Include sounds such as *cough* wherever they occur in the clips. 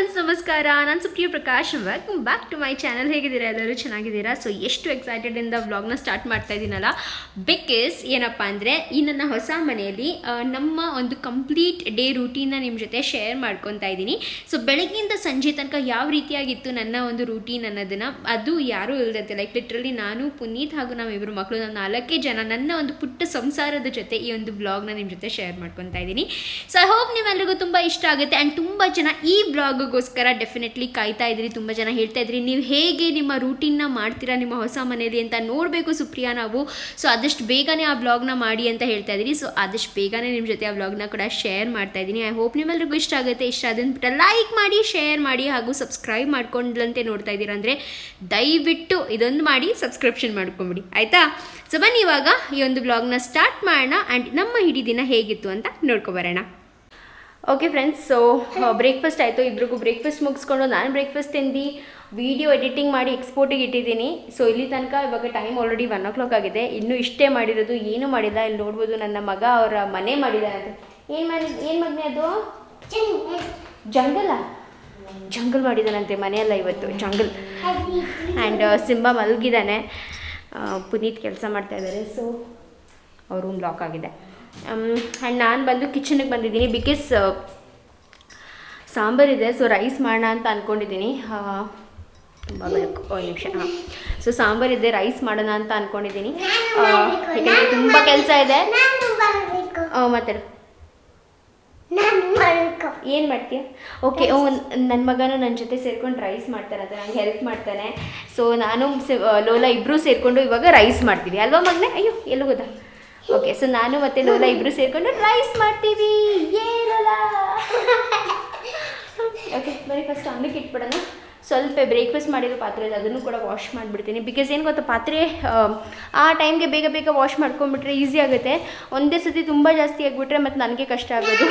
Friends, ನಮಸ್ಕಾರ. ನಾನು Supriya Prakash welcome back to my channel ಹೇಗಿದ್ದೀರಾ ಎಲ್ಲರೂ? ಚೆನ್ನಾಗಿದ್ದೀರಾ? ಸೊ ಎಷ್ಟು ಎಕ್ಸೈಟೆಡ್ ಇಂದ ವ್ಲಾಗ್ನ ಸ್ಟಾರ್ಟ್ ಮಾಡ್ತಾ ಇದ್ದೀನಲ್ಲ ಬಿಕಾಸ್ ಏನಪ್ಪ ಅಂದರೆ, ಈ ನನ್ನ ಹೊಸ ಮನೆಯಲ್ಲಿ ನಮ್ಮ ಒಂದು ಕಂಪ್ಲೀಟ್ ಡೇ ರೂಟೀನ್ನ ನಿಮ್ಮ ಜೊತೆ ಶೇರ್ ಮಾಡ್ಕೊತಾ ಇದ್ದೀನಿ ಸೊ ಬೆಳಗ್ಗಿಂದ ಸಂಜೆ ತನಕ ಯಾವ ರೀತಿಯಾಗಿತ್ತು ನನ್ನ ಒಂದು ರೂಟೀನ್ ಅನ್ನೋದನ್ನು, ಅದು ಯಾರೂ ಇಲ್ದಂತೆ ಲೈಕ್ ಲಿಟ್ರಲಿ ನಾನು, ಪುನೀತ್ ಹಾಗೂ ನಾವಿಬ್ಬರು ಮಕ್ಕಳು ನಾನು ನಾಲ್ಕೇ ಜನ ನನ್ನ ಒಂದು ಪುಟ್ಟ ಸಂಸಾರದ ಜೊತೆ ಈ ಒಂದು ಬ್ಲಾಗ್ನ ನಿಮ್ಮ ಜೊತೆ ಶೇರ್ ಮಾಡ್ಕೊತಾ ಇದ್ದೀನಿ ಸೊ ಐ ಹೋಪ್ ನೀವೆಲ್ಲರಿಗೂ ತುಂಬ ಇಷ್ಟ ಆಗುತ್ತೆ. ಆ್ಯಂಡ್ ತುಂಬ ಜನ ಈ ಬ್ಲಾಗ್ಗೋಸ್ಕರ ಡೆಫಿನೆಟ್ಲಿ ಕಾಯ್ತಾ ಇದ್ರಿ, ತುಂಬ ಜನ ಹೇಳ್ತಾ ಇದ್ರಿ. ನೀವು ಹೇಗೆ ನಿಮ್ಮ ರೂಟೀನ್ನ ಮಾಡ್ತೀರಾ, ನಿಮ್ಮ ಹೊಸ ಮನೆಯಲ್ಲಿ ಅಂತ ನೋಡಬೇಕು ಸುಪ್ರಿಯಾ ನಾವು. ಸೊ ಆದಷ್ಟು ಬೇಗನೆ ಆ ಬ್ಲಾಗ್ನ ಮಾಡಿ ಅಂತ ಹೇಳ್ತಾ ಇದ್ದೀರಿ ಸೊ ಆದಷ್ಟು ಬೇಗನೆ ನಿಮ್ಮ ಜೊತೆ ಆ ಬ್ಲಾಗ್ನ ಕೂಡ ಶೇರ್ ಮಾಡ್ತಾ ಇದ್ದೀನಿ. ಐ ಹೋಪ್ ನಿಮ್ಮೆಲ್ರಿಗೂ ಇಷ್ಟ ಆಗುತ್ತೆ. ಇಷ್ಟ ಅದನ್ನು ಲೈಕ್ ಮಾಡಿ ಶೇರ್ ಮಾಡಿ ಹಾಗೂ ಸಬ್ಸ್ಕ್ರೈಬ್ ಮಾಡ್ಕೊಂಡ್ಲಂತೆ ನೋಡ್ತಾ ಇದ್ದೀರಾ ಅಂದರೆ ದಯವಿಟ್ಟು ಇದೊಂದು ಮಾಡಿ ಸಬ್ಸ್ಕ್ರಿಪ್ಷನ್ ಮಾಡ್ಕೊಂಬಿಡಿ. ಆಯಿತಾ? ಸೊ ಬನ್ನಿ ಇವಾಗ ಈ ಒಂದು ಬ್ಲಾಗ್ನ ಸ್ಟಾರ್ಟ್ ಮಾಡೋಣ. ಆ್ಯಂಡ್ ನಮ್ಮ ಇಡೀ ದಿನ ಹೇಗಿತ್ತು ಅಂತ ನೋಡ್ಕೊಬರೋಣ ಓಕೆ ಫ್ರೆಂಡ್ಸ್ ಸೊ ಬ್ರೇಕ್ಫಾಸ್ಟ್ ಆಯಿತು. ಇಬ್ರಿಗೂ ಬ್ರೇಕ್ಫಾಸ್ಟ್ ಮುಗಿಸ್ಕೊಂಡು ನಾನು ಬ್ರೇಕ್ಫಾಸ್ಟ್ ತಿಂದು. ವಿಡಿಯೋ ಎಡಿಟಿಂಗ್ ಮಾಡಿ ಎಕ್ಸ್ಪೋರ್ಟಿಗೆ ಇಟ್ಟಿದ್ದೀನಿ. ಸೊ ಇಲ್ಲಿ ತನಕ ಇವಾಗ time already one o'clock ಆಗಿದೆ. ಇನ್ನೂ ಇಷ್ಟೇ ಮಾಡಿರೋದು ಏನು ಮಾಡಿಲ್ಲ. ಇಲ್ಲಿ ನೋಡ್ಬೋದು ನನ್ನ ಮಗ ಅವರ ಮನೆ ಮಾಡಿದ್ದಾನಂತೆ ಏನು ಮಾಡಿ ಏನು ಮಗನೇ ಅದು? ಜಂಗಲ ಜಂಗಲ್ ಮಾಡಿದ್ದಾನಂತೆ ಮನೆಯಲ್ಲ ಇವತ್ತು. ಜಂಗಲ್ ಆ್ಯಂಡ್ ಸಿಂಬಾ ಮಲಗಿದ್ದಾನೆ ಪುನೀತ್ ಕೆಲಸ ಮಾಡ್ತಾ ಇದ್ದಾರೆ ಸೊ ಅವ್ರ ರೂಮ್ ಲಾಕ್ ಆಗಿದೆ. ಆ್ಯಂಡ್ ನಾನು ಬಂದು ಕಿಚನಿಗೆ ಬಂದಿದ್ದೀನಿ. ಬಿಕಾಸ್ ಸಾಂಬಾರಿದೆ ಸೊ ರೈಸ್ ಮಾಡೋಣ ಅಂತ ಅಂದ್ಕೊಂಡಿದ್ದೀನಿ ಒಂದು ನಿಮಿಷ, ಹಾಂ. ಸೊ ಸಾಂಬಾರಿದೆ ರೈಸ್ ಮಾಡೋಣ ಅಂತ ಅಂದ್ಕೊಂಡಿದ್ದೀನಿ ಯಾಕೆಂದರೆ ತುಂಬ ಕೆಲಸ ಇದೆ. ಮಾತಾಡು. ಏನು ಮಾಡ್ತೀಯ? ಓಕೆ ನನ್ನ ಮಗನೂ ನನ್ನ ಜೊತೆ ಸೇರ್ಕೊಂಡು ರೈಸ್ ಮಾಡ್ತಾರಂತೆ ನಂಗೆ ಹೆಲ್ಪ್ ಮಾಡ್ತಾನೆ. ಸೊ ನಾನು ಲೋಲಾ ಇಬ್ಬರೂ ಸೇರಿಕೊಂಡು ಇವಾಗ ರೈಸ್ ಮಾಡ್ತೀವಿ. ಅಲ್ವಾ ಮಗನೇ? ಅಯ್ಯೋ, ಎಲ್ಲೂ ಗೊತ್ತಾ ಓಕೆ ಸೊ ನಾನು ಮತ್ತೆ ಲೋಲಾ ಇಬ್ರು ಸೇರ್ಕೊಂಡು ರೈಸ್ ಮಾಡ್ತೀವಿ. ಏ ಲೋಲಾ ಓಕೆ ಬರೀ ಫಸ್ಟ್ ಅನ್ನಕ್ಕೆ ಇಟ್ಬಿಡೋಣ. ಸ್ವಲ್ಪ ಬ್ರೇಕ್ಫಾಸ್ಟ್ ಮಾಡಿರೋ ಪಾತ್ರೆ ಇದೆ ಅದನ್ನು ಕೂಡ ವಾಶ್ ಮಾಡಿಬಿಡ್ತೀನಿ. ಬಿಕಾಸ್ ಏನು ಗೊತ್ತಾ ಪಾತ್ರೆ ಆ, ಆ ಟೈಮ್ಗೆ ಬೇಗ ಬೇಗ ವಾಶ್ ಮಾಡ್ಕೊಂಡ್ಬಿಟ್ರೆ ಈಸಿ ಆಗುತ್ತೆ. ಒಂದೇ ಸತಿ ತುಂಬ ಜಾಸ್ತಿ ಆಗಿಬಿಟ್ರೆ ಮತ್ತು ನನಗೆ ಕಷ್ಟ ಆಗೋದು.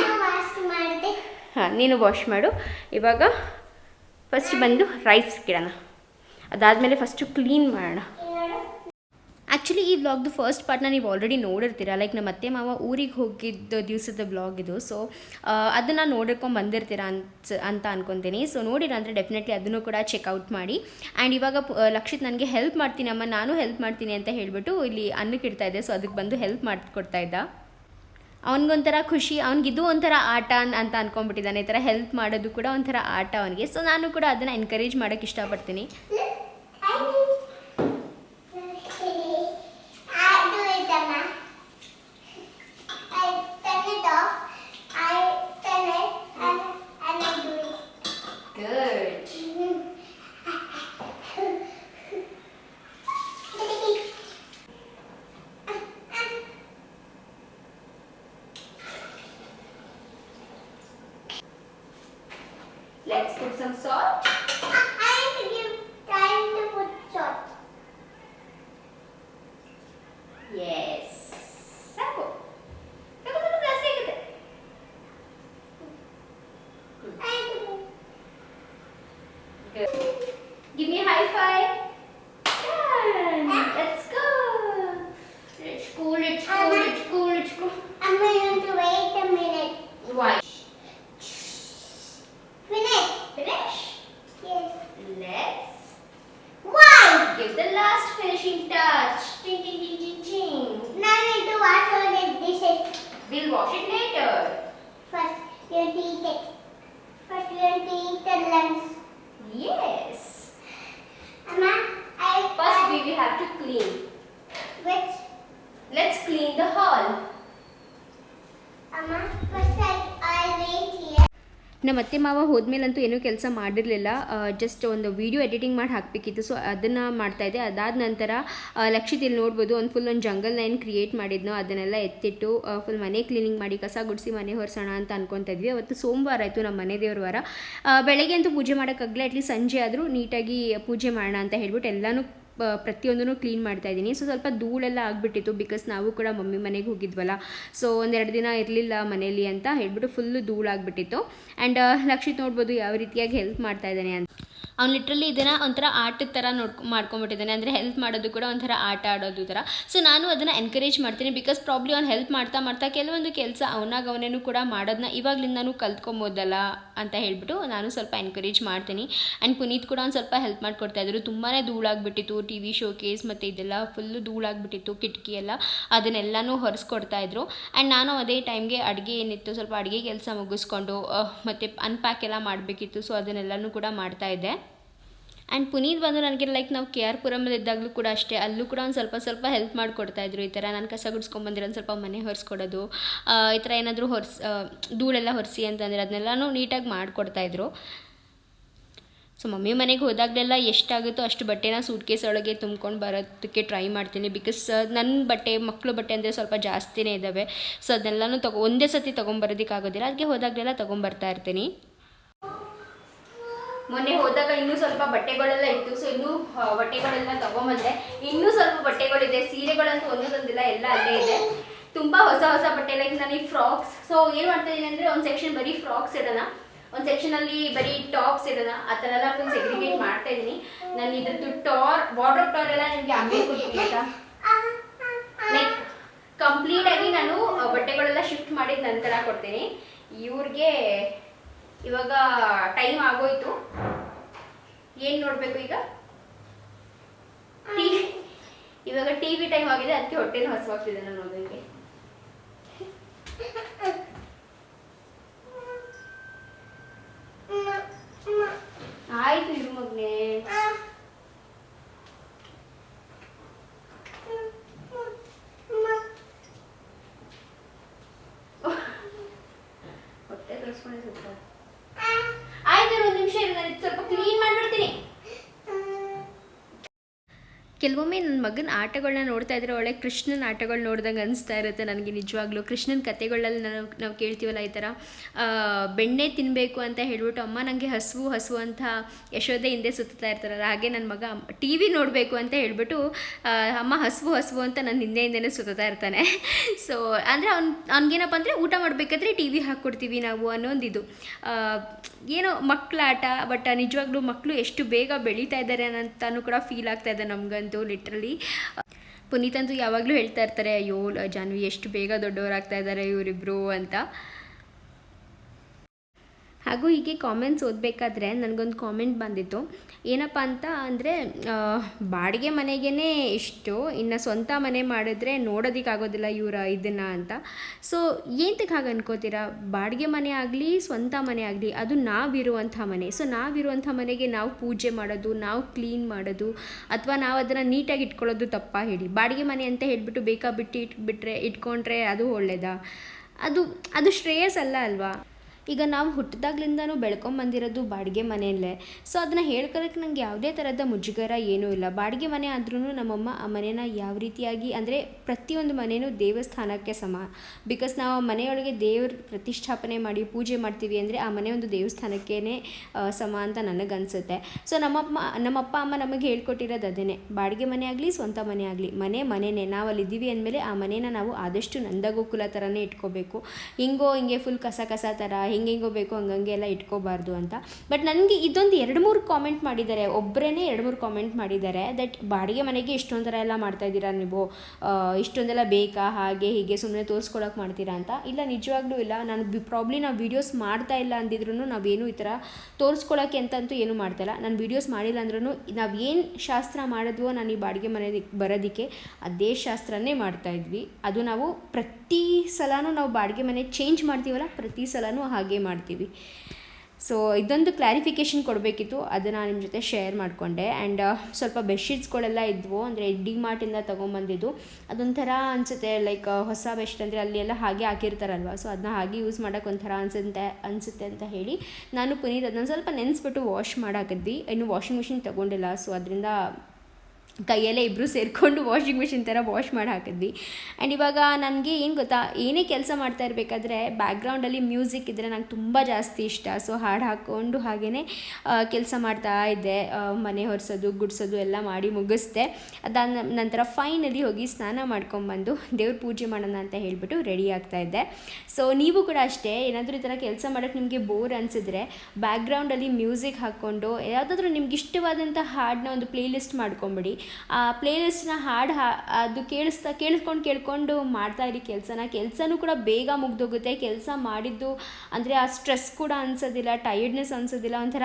ಹಾಂ ನೀನು ವಾಶ್ ಮಾಡು. ಇವಾಗ ಫಸ್ಟ್ ಬಂದು ರೈಸ್ ಇಡೋಣ. ಅದಾದಮೇಲೆ ಫಸ್ಟು ಕ್ಲೀನ್ ಮಾಡೋಣ. ಆ್ಯಕ್ಚುಲಿ ಈ ವ್ಲಾಗ್ದು ಫಸ್ಟ್ ಪಾರ್ಟ್ನ ನೀವು ಆಲ್ರೆಡಿ ನೋಡಿರ್ತೀರ. ಲೈಕ್ ನಮ್ಮ ಅತ್ತೆ ಮಾವ ಊರಿಗೆ ಹೋಗಿದ್ದ ದಿವಸದ ವ್ಲಾಗ್ ಇದು. ಸೊ ಅದನ್ನು ನೋಡಿರ್ಕೊಂಡು ಬಂದಿರ್ತೀರ ಅಂತ ಅಂತ ಅನ್ಕೊತೀನಿ. ಸೊ ನೋಡಿರ ಅಂದರೆ ಡೆಫಿನೆಟ್ಲಿ ಅದನ್ನು ಕೂಡ ಚೆಕ್ಔಟ್ ಮಾಡಿ. ಆ್ಯಂಡ್ ಇವಾಗ ಲಕ್ಷಿತ್ ನನಗೆ ಹೆಲ್ಪ್ ಮಾಡ್ತೀನಿ ಅಮ್ಮ ನಾನು ಹೆಲ್ಪ್ ಮಾಡ್ತೀನಿ ಅಂತ ಹೇಳಿಬಿಟ್ಟು ಇಲ್ಲಿ ಅನ್ನಕ್ಕೆ ಇಡ್ತಾ ಇದ್ದೆ. ಸೊ ಅದಕ್ಕೆ ಬಂದು ಹೆಲ್ಪ್ ಮಾಡಿಕೊಡ್ತಾ ಇದ್ದ. ಅವನಿಗೊಂಥರ ಖುಷಿ, ಅವ್ನಿಗಿದು ಒಂಥರ ಆಟ ಅಂತ ಅಂದ್ಕೊಂಡ್ಬಿಟ್ಟಿದ್ದಾನೆ ಈ ಥರ ಹೆಲ್ಪ್ ಮಾಡೋದು ಕೂಡ ಒಂಥರ ಆಟ ಅವನಿಗೆ. ಸೊ ನಾನು ಕೂಡ ಅದನ್ನು ಎನ್ಕರೇಜ್ ಮಾಡೋಕ್ಕೆ ಇಷ್ಟಪಡ್ತೀನಿ. Let's put some salt. ನಮ್ಮ ಅತ್ತೆ ಮಾವ ಹೋದ್ಮೇಲಂತೂ ಏನೂ ಕೆಲಸ ಮಾಡಿರಲಿಲ್ಲ. ಜಸ್ಟ್ ಒಂದು ವಿಡಿಯೋ ಎಡಿಟಿಂಗ್ ಮಾಡಿ ಹಾಕಬೇಕಿತ್ತು. ಸೊ ಅದನ್ನು ಮಾಡ್ತಾಯಿದ್ದೆ ಅದಾದ ನಂತರ ಲಕ್ಷಿತ್ ಇಲ್ಲಿ ನೋಡ್ಬೋದು, ಒಂದು ಫುಲ್ ಒಂದು ಜಂಗಲ್ ನೈನ್ ಕ್ರಿಯೇಟ್ ಮಾಡಿದ್ನೋ. ಅದನ್ನೆಲ್ಲ ಎತ್ತಿಟ್ಟು ಫುಲ್ ಮನೆ ಕ್ಲೀನಿಂಗ್ ಮಾಡಿ, ಕಸ ಗುಡಿಸಿ ಮನೆ ಹೊರಿಸೋಣ ಅಂತ ಅನ್ಕೊತಾ ಇದ್ವಿ. ಅವತ್ತು ಸೋಮವಾರ ಆಯಿತು ನಮ್ಮ ಮನೆ ದೇವ್ರ ವಾರ. ಬೆಳಗ್ಗೆ ಅಂತೂ ಪೂಜೆ ಮಾಡೋಕ್ಕಾಗಲೇ ಅಟ್ಲೀಸ್ಟ್ ಸಂಜೆ ಆದರೂ ನೀಟಾಗಿ ಪೂಜೆ ಮಾಡೋಣ ಅಂತ ಹೇಳ್ಬಿಟ್ಟು ಎಲ್ಲನೂ ಪ್ರತಿಯೊಂದನ್ನು ಕ್ಲೀನ್ ಮಾಡ್ತಾ ಇದ್ದೀನಿ. ಸೊ ಸ್ವಲ್ಪ ಧೂಳೆಲ್ಲ ಆಗಿಬಿಟ್ಟಿತ್ತು ಬಿಕಾಸ್ ನಾವು ಕೂಡ ಮಮ್ಮಿ ಮನೆಗೆ ಹೋಗಿದ್ವಲ್ಲ. ಸೊ ಒಂದೆರಡು ದಿನ ಇರಲಿಲ್ಲ ಮನೇಲಿ ಅಂತ ಹೇಳ್ಬಿಟ್ಟು ಫುಲ್ಲು ಧೂಳಾಗ್ಬಿಟ್ಟಿತ್ತು ಆ್ಯಂಡ್ ಲಕ್ಷಿತ್ ನೋಡ್ಬೋದು ಯಾವ ರೀತಿಯಾಗಿ ಹೆಲ್ಪ್ ಮಾಡ್ತಾ ಇದ್ದಾನೆ ಅಂತ. ಅವ್ನು ಲಿಟ್ರಲಿ ಇದನ್ನು ಒಂಥರ ಆಟದ ಥರ ನೋಡ್ಕೊ ಮಾಡ್ಕೊಂಬಿಟ್ಟಿದ್ದಾನೆ ಅಂದರೆ ಹೆಲ್ಪ್ ಮಾಡೋದು ಕೂಡ ಒಂಥರ ಆಟ ಆಡೋದು ಥರ ಸೊ ನಾನು ಅದನ್ನು ಎನ್ಕರೇಜ್ ಮಾಡ್ತೀನಿ ಬಿಕಾಸ್ ಪ್ರಾಬ್ಲಿ ಅವ್ನು ಹೆಲ್ಪ್ ಮಾಡ್ತಾ ಮಾಡ್ತಾ ಕೆಲವೊಂದು ಕೆಲಸ ಅವನಾಗ ಅವನೇನು ಕೂಡ ಮಾಡೋದನ್ನ ಇವಾಗಲಿಂದನೂ ಕಲ್ತ್ಕೊಬೋದಲ್ಲ. ಅಂತ ಹೇಳಿಬಿಟ್ಟು ನಾನು ಸ್ವಲ್ಪ ಎನ್ಕರೇಜ್ ಮಾಡ್ತೀನಿ. ಆ್ಯಂಡ್ ಪುನೀತ್ ಕೂಡ ಒಂದು ಸ್ವಲ್ಪ ಹೆಲ್ಪ್ ಮಾಡಿಕೊಡ್ತಾ ಇದ್ರು. ತುಂಬಾ ಧೂಳಾಗ್ಬಿಟ್ಟಿತ್ತು ಟಿ ವಿ ಶೋ ಕೇಸ್ ಮತ್ತು ಇದೆಲ್ಲ ಫುಲ್ಲು ಧೂಳಾಗ್ಬಿಟ್ಟಿತ್ತು, ಕಿಟಕಿ ಎಲ್ಲ. ಅದನ್ನೆಲ್ಲನೂ ಹೊರಿಸ್ಕೊಡ್ತಾ ಇದ್ರು. ಆ್ಯಂಡ್ ನಾನು ಅದೇ ಟೈಮ್ಗೆ ಅಡುಗೆ ಏನಿತ್ತು, ಸ್ವಲ್ಪ ಅಡುಗೆ ಕೆಲಸ ಮುಗಿಸ್ಕೊಂಡು ಮತ್ತು ಅನ್ಪ್ಯಾಕ್ ಎಲ್ಲ ಮಾಡಬೇಕಿತ್ತು. ಸೊ ಅದನ್ನೆಲ್ಲನೂ ಕೂಡ ಮಾಡ್ತಾಯಿದ್ದೆ ಆ್ಯಂಡ್ ಪುನೀತ್ ಬಂದು ನನಗೆ ಲೈಕ್ ನಾವು ಕೆ ಆರ್ ಪುರಮಲ್ಲಿ ಇದ್ದಾಗಲೂ ಕೂಡ ಅಷ್ಟೇ, ಅಲ್ಲೂ ಕೂಡ ಒಂದು ಸ್ವಲ್ಪ ಸ್ವಲ್ಪ ಹೆಲ್ಪ್ ಮಾಡಿಕೊಡ್ತಾ ಇದ್ರು ಈ ಥರ ನಾನು ಕಸ ಗುಡಿಸ್ಕೊಂಬಂದಿರೋ ಒಂದು ಸ್ವಲ್ಪ ಮನೆ ಹೊರಿಸ್ಕೊಡೋದು ಈ ಥರ ಏನಾದರೂ ಹೊರ್ಸ್ ಧೂಳೆಲ್ಲ ಹೊರಿಸಿ ಅಂತಂದರೆ ಅದನ್ನೆಲ್ಲನೂ ನೀಟಾಗಿ ಮಾಡಿಕೊಡ್ತಾಯಿದ್ರು ಸೊ ಮಮ್ಮಿ ಮನೆಗೆ ಹೋದಾಗಲೆಲ್ಲ ಎಷ್ಟಾಗುತ್ತೋ ಅಷ್ಟು ಬಟ್ಟೆನ ಸೂಟ್ ಕೇಸ್ ಒಳಗೆ ತುಂಬ್ಕೊಂಡು ಬರೋದಕ್ಕೆ ಟ್ರೈ ಮಾಡ್ತೀನಿ. ಬಿಕಾಸ್ ನನ್ನ ಬಟ್ಟೆ ಮಕ್ಕಳು ಬಟ್ಟೆ ಅಂದರೆ ಸ್ವಲ್ಪ ಜಾಸ್ತಿನೇ ಇದ್ದಾವೆ ಸೊ ಅದನ್ನೆಲ್ಲನೂ ತಗೊ, ಒಂದೇ ಸತಿ ತೊಗೊಂಬರೋದಕ್ಕಾಗೋದಿಲ್ಲ. ಅದಕ್ಕೆ ಹೋದಾಗಲೆಲ್ಲ ತೊಗೊಂಬರ್ತಾ ಇರ್ತೀನಿ. ಮೊನ್ನೆ ಹೋದಾಗ ಇನ್ನೂ ಸ್ವಲ್ಪ ಬಟ್ಟೆಗಳೆಲ್ಲ ಇತ್ತು. ಸೊ ಇನ್ನೂ ಬಟ್ಟೆಗಳೆಲ್ಲ ತಗೊಂಬಂದೆ. ಇನ್ನೂ ಸ್ವಲ್ಪ ಬಟ್ಟೆಗಳಿದೆ. ಸೀರೆಗಳಂತೂ ಒಂದೊಂದಿಲ್ಲ ಎಲ್ಲ ಅಲ್ಲೇ ಇದೆ. ತುಂಬ ಹೊಸ ಹೊಸ ಬಟ್ಟೆ ಲೈಕ್ ನಾನು ಫ್ರಾಕ್ಸ್. ಸೊ ಏನು ಮಾಡ್ತಾ ಇದ್ದೀನಿ ಅಂದರೆ ಒಂದು ಸೆಕ್ಷನ್ ಬರೀ ಫ್ರಾಕ್ಸ್ ಇಡೋಣ. ಒಂದು ಸೆಕ್ಷನಲ್ಲಿ ಬರೀ ಟಾಪ್ಸ್ ಇಡೋಣ. ಆ ಥರ ಎಲ್ಲ ಫುಲ್ ಸೆಗ್ರಿಗೇಟ್ ಮಾಡ್ತಾ ಇದೀನಿ. ನಾನು ಇದ್ರದ್ದು ಟಾರ್ ವಾರ್ಡ್ರೋಬ್ ಟಾರ್ ಎಲ್ಲ ನನಗೆ ಆಮೇಲೆ ಕೊಡ್ತೀನಿ ಲೈಕ್ ಕಂಪ್ಲೀಟ್ ಆಗಿ ನಾನು ಬಟ್ಟೆಗಳೆಲ್ಲ ಶಿಫ್ಟ್ ಮಾಡಿದ ನಂತರ ಕೊಡ್ತೀನಿ. ಇವ್ರಿಗೆ ಇವಾಗ ಟೈಮ್ ಆಗೋಯ್ತು. ಏನ್ ನೋಡ್ಬೇಕು ಈಗ? ಇವಾಗ ಟಿವಿ ಟೈಮ್ ಆಗಿದೆ, ಅದಕ್ಕೆ ಹೊಟ್ಟೆನ ಹಸುವಾಗ್ತಿದೆ ನಾನು ನೋಡೋದಕ್ಕೆ ಕೆಲವೊಮ್ಮೆ ನನ್ನ ಮಗನ ಆಟಗಳನ್ನ ನೋಡ್ತಾ ಇದ್ರೆ ಒಳ್ಳೆ ಕೃಷ್ಣನ ಆಟಗಳು ನೋಡ್ದಂಗೆ ಅನಿಸ್ತಾ ಇರುತ್ತೆ ನನಗೆ ನಿಜವಾಗ್ಲೂ. ಕೃಷ್ಣನ ಕಥೆಗಳಲ್ಲಿ ನಾವು ನಾವು ಕೇಳ್ತೀವಲ್ಲ ಈ ಥರ ಬೆಣ್ಣೆ ತಿನ್ನಬೇಕು ಅಂತ ಹೇಳ್ಬಿಟ್ಟು ಅಮ್ಮ ನನಗೆ ಹಸುವು ಹಸುವು ಅಂತ ಯಶೋದೆ ಹಿಂದೆ ಸುತ್ತಾ ಇರ್ತಾರಲ್ಲ ಹಾಗೆ ನನ್ನ ಮಗ ಟಿ ವಿ ನೋಡಬೇಕು ಅಂತ ಹೇಳ್ಬಿಟ್ಟು ಅಮ್ಮ ಹಸುವು ಹಸುವು ಅಂತ ನನ್ನ ಹಿಂದೆ ಹಿಂದೆನೇ ಸುತ್ತಾ ಇರ್ತಾನೆ. *laughs* ಸೊ ಅಂದರೆ ಅವ್ನು, ಅವ್ನಿಗೇನಪ್ಪ ಅಂದರೆ ಊಟ ಮಾಡಬೇಕಾದ್ರೆ ಟಿ ವಿ ಹಾಕ್ಕೊಡ್ತೀವಿ ನಾವು ಅನ್ನೋಂದಿದು. ಇದು ಏನೋ ಮಕ್ಕಳ ಆಟ, ಬಟ್ ನಿಜವಾಗ್ಲೂ ಮಕ್ಕಳು ಎಷ್ಟು ಬೇಗ ಬೆಳೀತಾ ಇದ್ದಾರೆ ಅಂತಲೂ ಕೂಡ ಫೀಲ್ ಆಗ್ತಾ ಇದೆ ನಮಗಂತೂ. ಲಿಟ್ರಲಿ ಪುನೀತ್ ಅಂತೂ ಯಾವಾಗಲೂ ಹೇಳ್ತಾ ಇರ್ತಾರೆ, ಅಯ್ಯೋ, ಜಾನ್ವಿ ಎಷ್ಟು ಬೇಗ ದೊಡ್ಡವರಾಗ್ತಾ ಇದ್ದಾರೆ ಇವರಿಬ್ರು ಅಂತ. ಹಾಗೂ ಹೀಗೆ ಕಾಮೆಂಟ್ಸ್ ಓದಬೇಕಾದ್ರೆ, ನನಗೊಂದು ಕಾಮೆಂಟ್ ಬಂದಿತ್ತು. ಏನಪ್ಪ ಅಂತ ಅಂದರೆ ಬಾಡಿಗೆ ಮನೆಗೇ ಇಷ್ಟು, ಇನ್ನು ಸ್ವಂತ ಮನೆ ಮಾಡಿದ್ರೆ ನೋಡೋದಕ್ಕಾಗೋದಿಲ್ಲ ಇವರ ಇದನ್ನು ಅಂತ. ಸೊ ಏಂತಕ್ಕೆ ಹಾಗೆ ಅನ್ಕೋತೀರಾ? ಬಾಡಿಗೆ ಮನೆ ಆಗಲಿ, ಸ್ವಂತ ಮನೆ ಆಗಲಿ, ಅದು ನಾವಿರುವಂಥ ಮನೆ. ಸೊ ನಾವಿರುವಂಥ ಮನೆಗೆ ನಾವು ಪೂಜೆ ಮಾಡೋದು, ನಾವು ಕ್ಲೀನ್ ಮಾಡೋದು, ಅಥವಾ ನಾವು ಅದನ್ನು ನೀಟಾಗಿ ಇಟ್ಕೊಳ್ಳೋದು ತಪ್ಪ ಹೇಳಿ. ಬಾಡಿಗೆ ಮನೆ ಅಂತ ಹೇಳಿಬಿಟ್ಟು ಬೇಕಾಬಿಟ್ಟು ಇಟ್ಬಿಟ್ರೆ, ಇಟ್ಕೊಂಡ್ರೆ ಅದು ಒಳ್ಳೆಯದಾ ಅದು ಅದು ಶ್ರೇಯಸ್ ಅಲ್ಲ ಅಲ್ವಾ? ಈಗ ನಾವು ಹುಟ್ಟಿದಾಗ್ಲಿಂದನೂ ಬೆಳ್ಕೊಂಬಂದಿರೋದು ಬಾಡಿಗೆ ಮನೆಯಲ್ಲೇ. ಸೊ ಅದನ್ನ ಹೇಳ್ಕೊಳಕ್ಕೆ ನಂಗೆ ಯಾವುದೇ ಥರದ ಮುಜುಗರ ಏನೂ ಇಲ್ಲ. ಬಾಡಿಗೆ ಮನೆ ಆದ್ರೂ ನಮ್ಮಮ್ಮ ಆ ಮನೇನ ಯಾವ ರೀತಿಯಾಗಿ ಅಂದರೆ ಪ್ರತಿಯೊಂದು ಮನೆಯೂ ದೇವಸ್ಥಾನಕ್ಕೆ ಸಮ. ಬಿಕಾಸ್ ನಾವು ಆ ಮನೆಯೊಳಗೆ ದೇವ್ರ ಪ್ರತಿಷ್ಠಾಪನೆ ಮಾಡಿ ಪೂಜೆ ಮಾಡ್ತೀವಿ ಅಂದರೆ ಆ ಮನೆ ಒಂದು ದೇವಸ್ಥಾನಕ್ಕೇ ಸಮ ಅಂತ ನನಗನ್ಸುತ್ತೆ. ಸೊ ನಮ್ಮಮ್ಮ, ನಮ್ಮಪ್ಪ, ಅಮ್ಮ ನಮಗೆ ಹೇಳ್ಕೊಟ್ಟಿರೋದು ಅದೇನೆ. ಬಾಡಿಗೆ ಮನೆ ಆಗಲಿ, ಸ್ವಂತ ಮನೆ ಆಗಲಿ, ಮನೆ ಮನೆನೇ. ನಾವು ಅಲ್ಲಿದ್ದೀವಿ ಅಂದಮೇಲೆ ಆ ಮನೇನ ನಾವು ಆದಷ್ಟು ನಂದಗೋಕುಲ ಥರನೇ ಇಟ್ಕೋಬೇಕು. ಹಿಂಗೋ ಹಿಂಗೆ ಫುಲ್ ಕಸ ಕಸ ಥರ ಹಿಂಗೆ ಹಿಂಗೋ ಬೇಕು, ಹಂಗಂಗೆ ಎಲ್ಲ ಇಟ್ಕೋಬಾರ್ದು ಅಂತ. ಬಟ್ ನನಗೆ ಇದೊಂದು ಎರಡು ಮೂರು ಕಾಮೆಂಟ್ ಮಾಡಿದ್ದಾರೆ. ಒಬ್ಬರೇ ಎರಡು ಮೂರು ಕಾಮೆಂಟ್ ಮಾಡಿದ್ದಾರೆ ದಟ್ ಬಾಡಿಗೆ ಮನೆಗೆ ಇಷ್ಟೊಂದು ಥರ ಎಲ್ಲ ಮಾಡ್ತಾ ಇದ್ದೀರಾ ನೀವು? ಇಷ್ಟೊಂದೆಲ್ಲ ಬೇಕಾ? ಹಾಗೆ ಹೀಗೆ ಸುಮ್ಮನೆ ತೋರಿಸ್ಕೊಳಕ್ಕೆ ಮಾಡ್ತೀರಾ ಅಂತ? ಇಲ್ಲ, ನಿಜವಾಗ್ಲೂ ಇಲ್ಲ. ನಾನು ಪ್ರಾಬ್ಲಿ ನಾವು ವೀಡಿಯೋಸ್ ಮಾಡ್ತಾ ಇಲ್ಲ ಅಂದಿದ್ರು ನಾವೇನು ಈ ಥರ ತೋರಿಸ್ಕೊಳಕ್ಕೆ ಅಂತಂತೂ ಏನು ಮಾಡ್ತಾಯಿಲ್ಲ ನಾನು ವೀಡಿಯೋಸ್ ಮಾಡಿಲ್ಲ ಅಂದ್ರೂ ನಾವು ಏನು ಶಾಸ್ತ್ರ ಮಾಡಿದ್ವೋ ನಾನು ಈ ಬಾಡಿಗೆ ಮನೆ ಬರೋದಕ್ಕೆ ಅದೇ ಶಾಸ್ತ್ರನೇ ಮಾಡ್ತಾ ಇದ್ವಿ. ಅದು ನಾವು ಪ್ರತಿ ಸಲನೂ ನಾವು ಬಾಡಿಗೆ ಮನೆ ಚೇಂಜ್ ಮಾಡ್ತೀವಲ್ಲ, ಪ್ರತಿ ಸಲನೂ ಮಾಡ್ತೀವಿ. ಸೊ ಇದೊಂದು ಕ್ಲಾರಿಫಿಕೇಷನ್ ಕೊಡಬೇಕಿತ್ತು. ಅದನ್ನು ನಿಮ್ಮ ಜೊತೆ ಶೇರ್ ಮಾಡಿಕೊಂಡೆ. ಆ್ಯಂಡ್ ಸ್ವಲ್ಪ ಬೆಡ್ಶೀಟ್ಸ್ಗಳೆಲ್ಲ ಇದ್ವು. ಅಂದರೆ ಡಿ ಮಾರ್ಟಿಂದ ತೊಗೊಂಬಂದಿದ್ದು. ಅದೊಂಥರ ಅನಿಸುತ್ತೆ. ಲೈಕ್ ಹೊಸ ಬೆಸ್ಟ್ ಅಂದರೆ ಅಲ್ಲಿ ಎಲ್ಲ ಹಾಗೆ ಹಾಕಿರ್ತಾರಲ್ವ? ಸೊ ಅದನ್ನ ಹಾಗೆ ಯೂಸ್ ಮಾಡೋಕೆ ಒಂಥರ ಅನ್ಸುತ್ತೆ ಅನಿಸುತ್ತೆ ಅಂತ ಹೇಳಿ ನಾನು ಪುನೀತ್ ಅದನ್ನು ಸ್ವಲ್ಪ ನೆನೆಸ್ಬಿಟ್ಟು ವಾಶ್ ಮಾಡಾಕಿದ್ವಿ ಇನ್ನು ವಾಷಿಂಗ್ ಮಿಷಿನ್ ತೊಗೊಂಡಿಲ್ಲ. ಸೊ ಅದರಿಂದ ಕೈಯಲ್ಲೇ ಇಬ್ಬರು ಸೇರಿಕೊಂಡು ವಾಷಿಂಗ್ ಮಿಷಿನ್ ಥರ ವಾಶ್ ಮಾಡಿ ಹಾಕಿದ್ವಿ. ಆ್ಯಂಡ್ ಇವಾಗ ನನಗೆ ಏನು ಗೊತ್ತಾ, ಏನೇ ಕೆಲಸ ಮಾಡ್ತಾ ಇರಬೇಕಾದ್ರೆ ಬ್ಯಾಕ್ಗ್ರೌಂಡಲ್ಲಿ ಮ್ಯೂಸಿಕ್ ಇದ್ದರೆ ನಂಗೆ ತುಂಬ ಜಾಸ್ತಿ ಇಷ್ಟ. ಸೊ ಹಾಡು ಹಾಕ್ಕೊಂಡು ಹಾಗೆಯೇ ಕೆಲಸ ಮಾಡ್ತಾ ಇದ್ದೆ. ಮನೆ ಹೊರಿಸೋದು ಗುಡಿಸೋದು ಎಲ್ಲ ಮಾಡಿ ಮುಗಿಸ್ದೆ. ಅದಾದ ನಂತರ ಫೈನಲಿ ಹೋಗಿ ಸ್ನಾನ ಮಾಡ್ಕೊಂಬಂದು ದೇವ್ರ ಪೂಜೆ ಮಾಡೋಣ ಅಂತ ಹೇಳಿಬಿಟ್ಟು ರೆಡಿ ಆಗ್ತಾ ಇದ್ದೆ. ಸೊ ನೀವು ಕೂಡ ಅಷ್ಟೇ, ಏನಾದರೂ ಈ ಥರ ಕೆಲಸ ಮಾಡೋಕ್ಕೆ ನಿಮಗೆ ಬೋರ್ ಅನಿಸಿದ್ರೆ ಬ್ಯಾಕ್ಗ್ರೌಂಡಲ್ಲಿ ಮ್ಯೂಸಿಕ್ ಹಾಕ್ಕೊಂಡು, ಯಾವುದಾದ್ರೂ ನಿಮ್ಗೆ ಇಷ್ಟವಾದಂಥ ಹಾಡನ್ನ ಒಂದು ಪ್ಲೇಲಿಸ್ಟ್ ಮಾಡ್ಕೊಂಬಿಡಿ. ಪ್ಲೇ ಲಿಸ್ಟ್ನ ಹಾಡು ಹಾ, ಅದು ಕೇಳಿಸ್ತಾ ಕೇಳಿಸ್ಕೊಂಡು ಕೇಳ್ಕೊಂಡು ಮಾಡ್ತಾ ಇರಿ ಕೆಲಸನ. ಕೆಲಸನೂ ಕೂಡ ಬೇಗ ಮುಗ್ದೋಗುತ್ತೆ. ಕೆಲಸ ಮಾಡಿದ್ದು ಅಂದರೆ ಆ ಸ್ಟ್ರೆಸ್ ಕೂಡ ಅನ್ಸೋದಿಲ್ಲ ಟೈರ್ಡ್ನೆಸ್ ಅನ್ಸೋದಿಲ್ಲ, ಒಂಥರ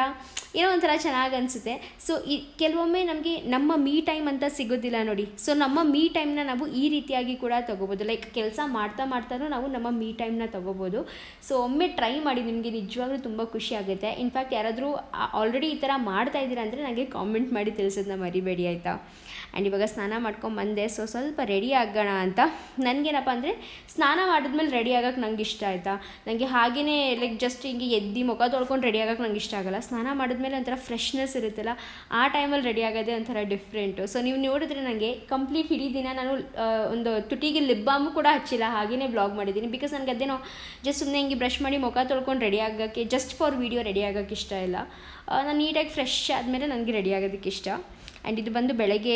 ಏನೋ ಒಂಥರ ಚೆನ್ನಾಗಿ ಅನಿಸುತ್ತೆ. ಸೊ ಈ ಕೆಲವೊಮ್ಮೆ ನಮಗೆ ನಮ್ಮ ಮೀ ಟೈಮ್ ಅಂತ ಸಿಗೋದಿಲ್ಲ ನೋಡಿ. ಸೊ ನಮ್ಮ ಮೀ ಟೈಮ್ನ ನಾವು ಈ ರೀತಿಯಾಗಿ ಕೂಡ ತೊಗೋಬೋದು. ಲೈಕ್ ಕೆಲಸ ಮಾಡ್ತಾ ಮಾಡ್ತಾನೂ ನಾವು ನಮ್ಮ ಮೀ ಟೈಮ್ನ ತೊಗೋಬೋದು. ಸೊ ಒಮ್ಮೆ ಟ್ರೈ ಮಾಡಿ ನಿಮಗೆ ನಿಜವಾಗ್ಲೂ ತುಂಬ ಖುಷಿ ಆಗುತ್ತೆ. ಇನ್ಫ್ಯಾಕ್ಟ್ ಯಾರಾದರೂ ಆಲ್ರೆಡಿ ಈ ಥರ ಮಾಡ್ತಾ ಇದ್ದೀರಾ ಅಂದರೆ ನನಗೆ ಕಾಮೆಂಟ್ ಮಾಡಿ ತಿಳಿಸೋದನ್ನ ಮರಿಬೇಡಿ, ಆಯಿತಾ? ಆ್ಯಂಡ್ ಇವಾಗ ಸ್ನಾನ ಮಾಡ್ಕೊಂಡು ಬಂದೆ. ಸೊ ಸ್ವಲ್ಪ ರೆಡಿ ಆಗೋಣ ಅಂತ. ನನಗೇನಪ್ಪ ಅಂದರೆ ಸ್ನಾನ ಮಾಡಿದ್ಮೇಲೆ ರೆಡಿ ಆಗೋಕ್ಕೆ ನಂಗೆ ಇಷ್ಟ ಆಯಿತಾ? ನನಗೆ ಹಾಗೆಯೇ ಲೈಕ್ ಜಸ್ಟ್ ಹಿಂಗೆ ಎದ್ದು ಮುಖ ತೊಳ್ಕೊಂಡು ರೆಡಿ ಆಗೋಕ್ಕೆ ನಂಗೆ ಇಷ್ಟ ಆಗಲ್ಲ. ಸ್ನಾನ ಮಾಡಿದ್ಮೇಲೆ ಒಂಥರ ಫ್ರೆಶ್ನೆಸ್ ಇರುತ್ತಲ್ಲ, ಆ ಟೈಮಲ್ಲಿ ರೆಡಿ ಆಗೋದೇ ಒಂಥರ ಡಿಫ್ರೆಂಟು ಸೊ ನೀವು ನೋಡಿದ್ರೆ ನನಗೆ ಕಂಪ್ಲೀಟ್ ಇಡೀ ದಿನ ನಾನು ಒಂದು ತುಟಿಗೆ ಲಿಪ್ ಬಾಮು ಕೂಡ ಹಚ್ಚಿಲ್ಲ. ಹಾಗೆಯೇ ಬ್ಲಾಗ್ ಮಾಡಿದ್ದೀನಿ. ಬಿಕಾಸ್ ನನಗೆ ಅದೇನೋ ಜಸ್ಟ್ ಸುಮ್ಮನೆ ಹಿಂಗೆ ಬ್ರಷ್ ಮಾಡಿ ಮುಖ ತೊಳ್ಕೊಂಡು ರೆಡಿ ಆಗೋಕ್ಕೆ ಜಸ್ಟ್ ಫಾರ್ ವೀಡಿಯೋ ರೆಡಿ ಆಗೋಕ್ಕೆ ಇಷ್ಟ ಇಲ್ಲ. ನಾನು ನೀಟಾಗಿ ಫ್ರೆಶ್ ಆದಮೇಲೆ ನನಗೆ ರೆಡಿ ಆಗೋದಕ್ಕೆ ಇಷ್ಟ. ಆ್ಯಂಡ್ ಇದು ಬಂದು ಬೆಳಗ್ಗೆ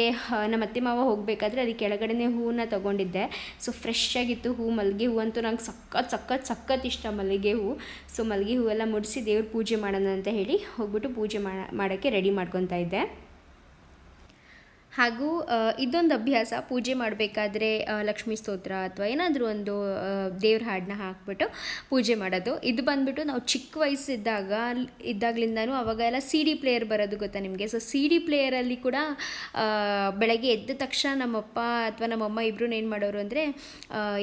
ನಮ್ಮ ಅತ್ತೆ ಮಾವ ಹೋಗಬೇಕಾದ್ರೆ ಅದಕ್ಕೆ ಕೆಳಗಡೆನೇ ಹೂವನ್ನ ತೊಗೊಂಡಿದ್ದೆ. ಸೊ ಫ್ರೆಶ್ ಆಗಿತ್ತು ಹೂ ಮಲ್ಲಿಗೆ ಹೂ ಅಂತೂ ನಂಗೆ ಸಖತ್ ಸಖತ್ ಸಖತ್ ಇಷ್ಟ ಮಲ್ಲಿಗೆ ಹೂ. ಸೊ ಮಲ್ಲಿಗೆ ಹೂವೆಲ್ಲ ಮುಡಿಸಿ ದೇವ್ರ ಪೂಜೆ ಮಾಡೋಣ ಅಂತ ಹೇಳಿ ಹೋಗ್ಬಿಟ್ಟು ಪೂಜೆ ಮಾಡ, ಮಾಡೋಕ್ಕೆ ರೆಡಿ ಮಾಡ್ಕೊತಾ ಇದ್ದೆ. ಹಾಗೂ ಇದೊಂದು ಅಭ್ಯಾಸ. ಪೂಜೆ ಮಾಡಬೇಕಾದ್ರೆ ಲಕ್ಷ್ಮೀ ಸ್ತೋತ್ರ ಅಥವಾ ಏನಾದರೂ ಒಂದು ದೇವ್ರ ಹಾಡನ್ನ ಹಾಕ್ಬಿಟ್ಟು ಪೂಜೆ ಮಾಡೋದು. ಇದು ಬಂದ್ಬಿಟ್ಟು ನಾವು ಚಿಕ್ಕ ವಯಸ್ಸಿದ್ದಾಗ ಇದ್ದಾಗಲಿಂದನೂ ಅವಾಗ ಎಲ್ಲ ಸಿ ಡಿ ಪ್ಲೇಯರ್ ಬರೋದು ಗೊತ್ತಾ ನಿಮಗೆ? ಸೊ, ಸಿ ಡಿ ಪ್ಲೇಯರಲ್ಲಿ ಕೂಡ ಬೆಳಗ್ಗೆ ಎದ್ದ ತಕ್ಷಣ ನಮ್ಮಪ್ಪ ಅಥವಾ ನಮ್ಮಮ್ಮ ಇಬ್ಬರು ಏನು ಮಾಡೋರು ಅಂದರೆ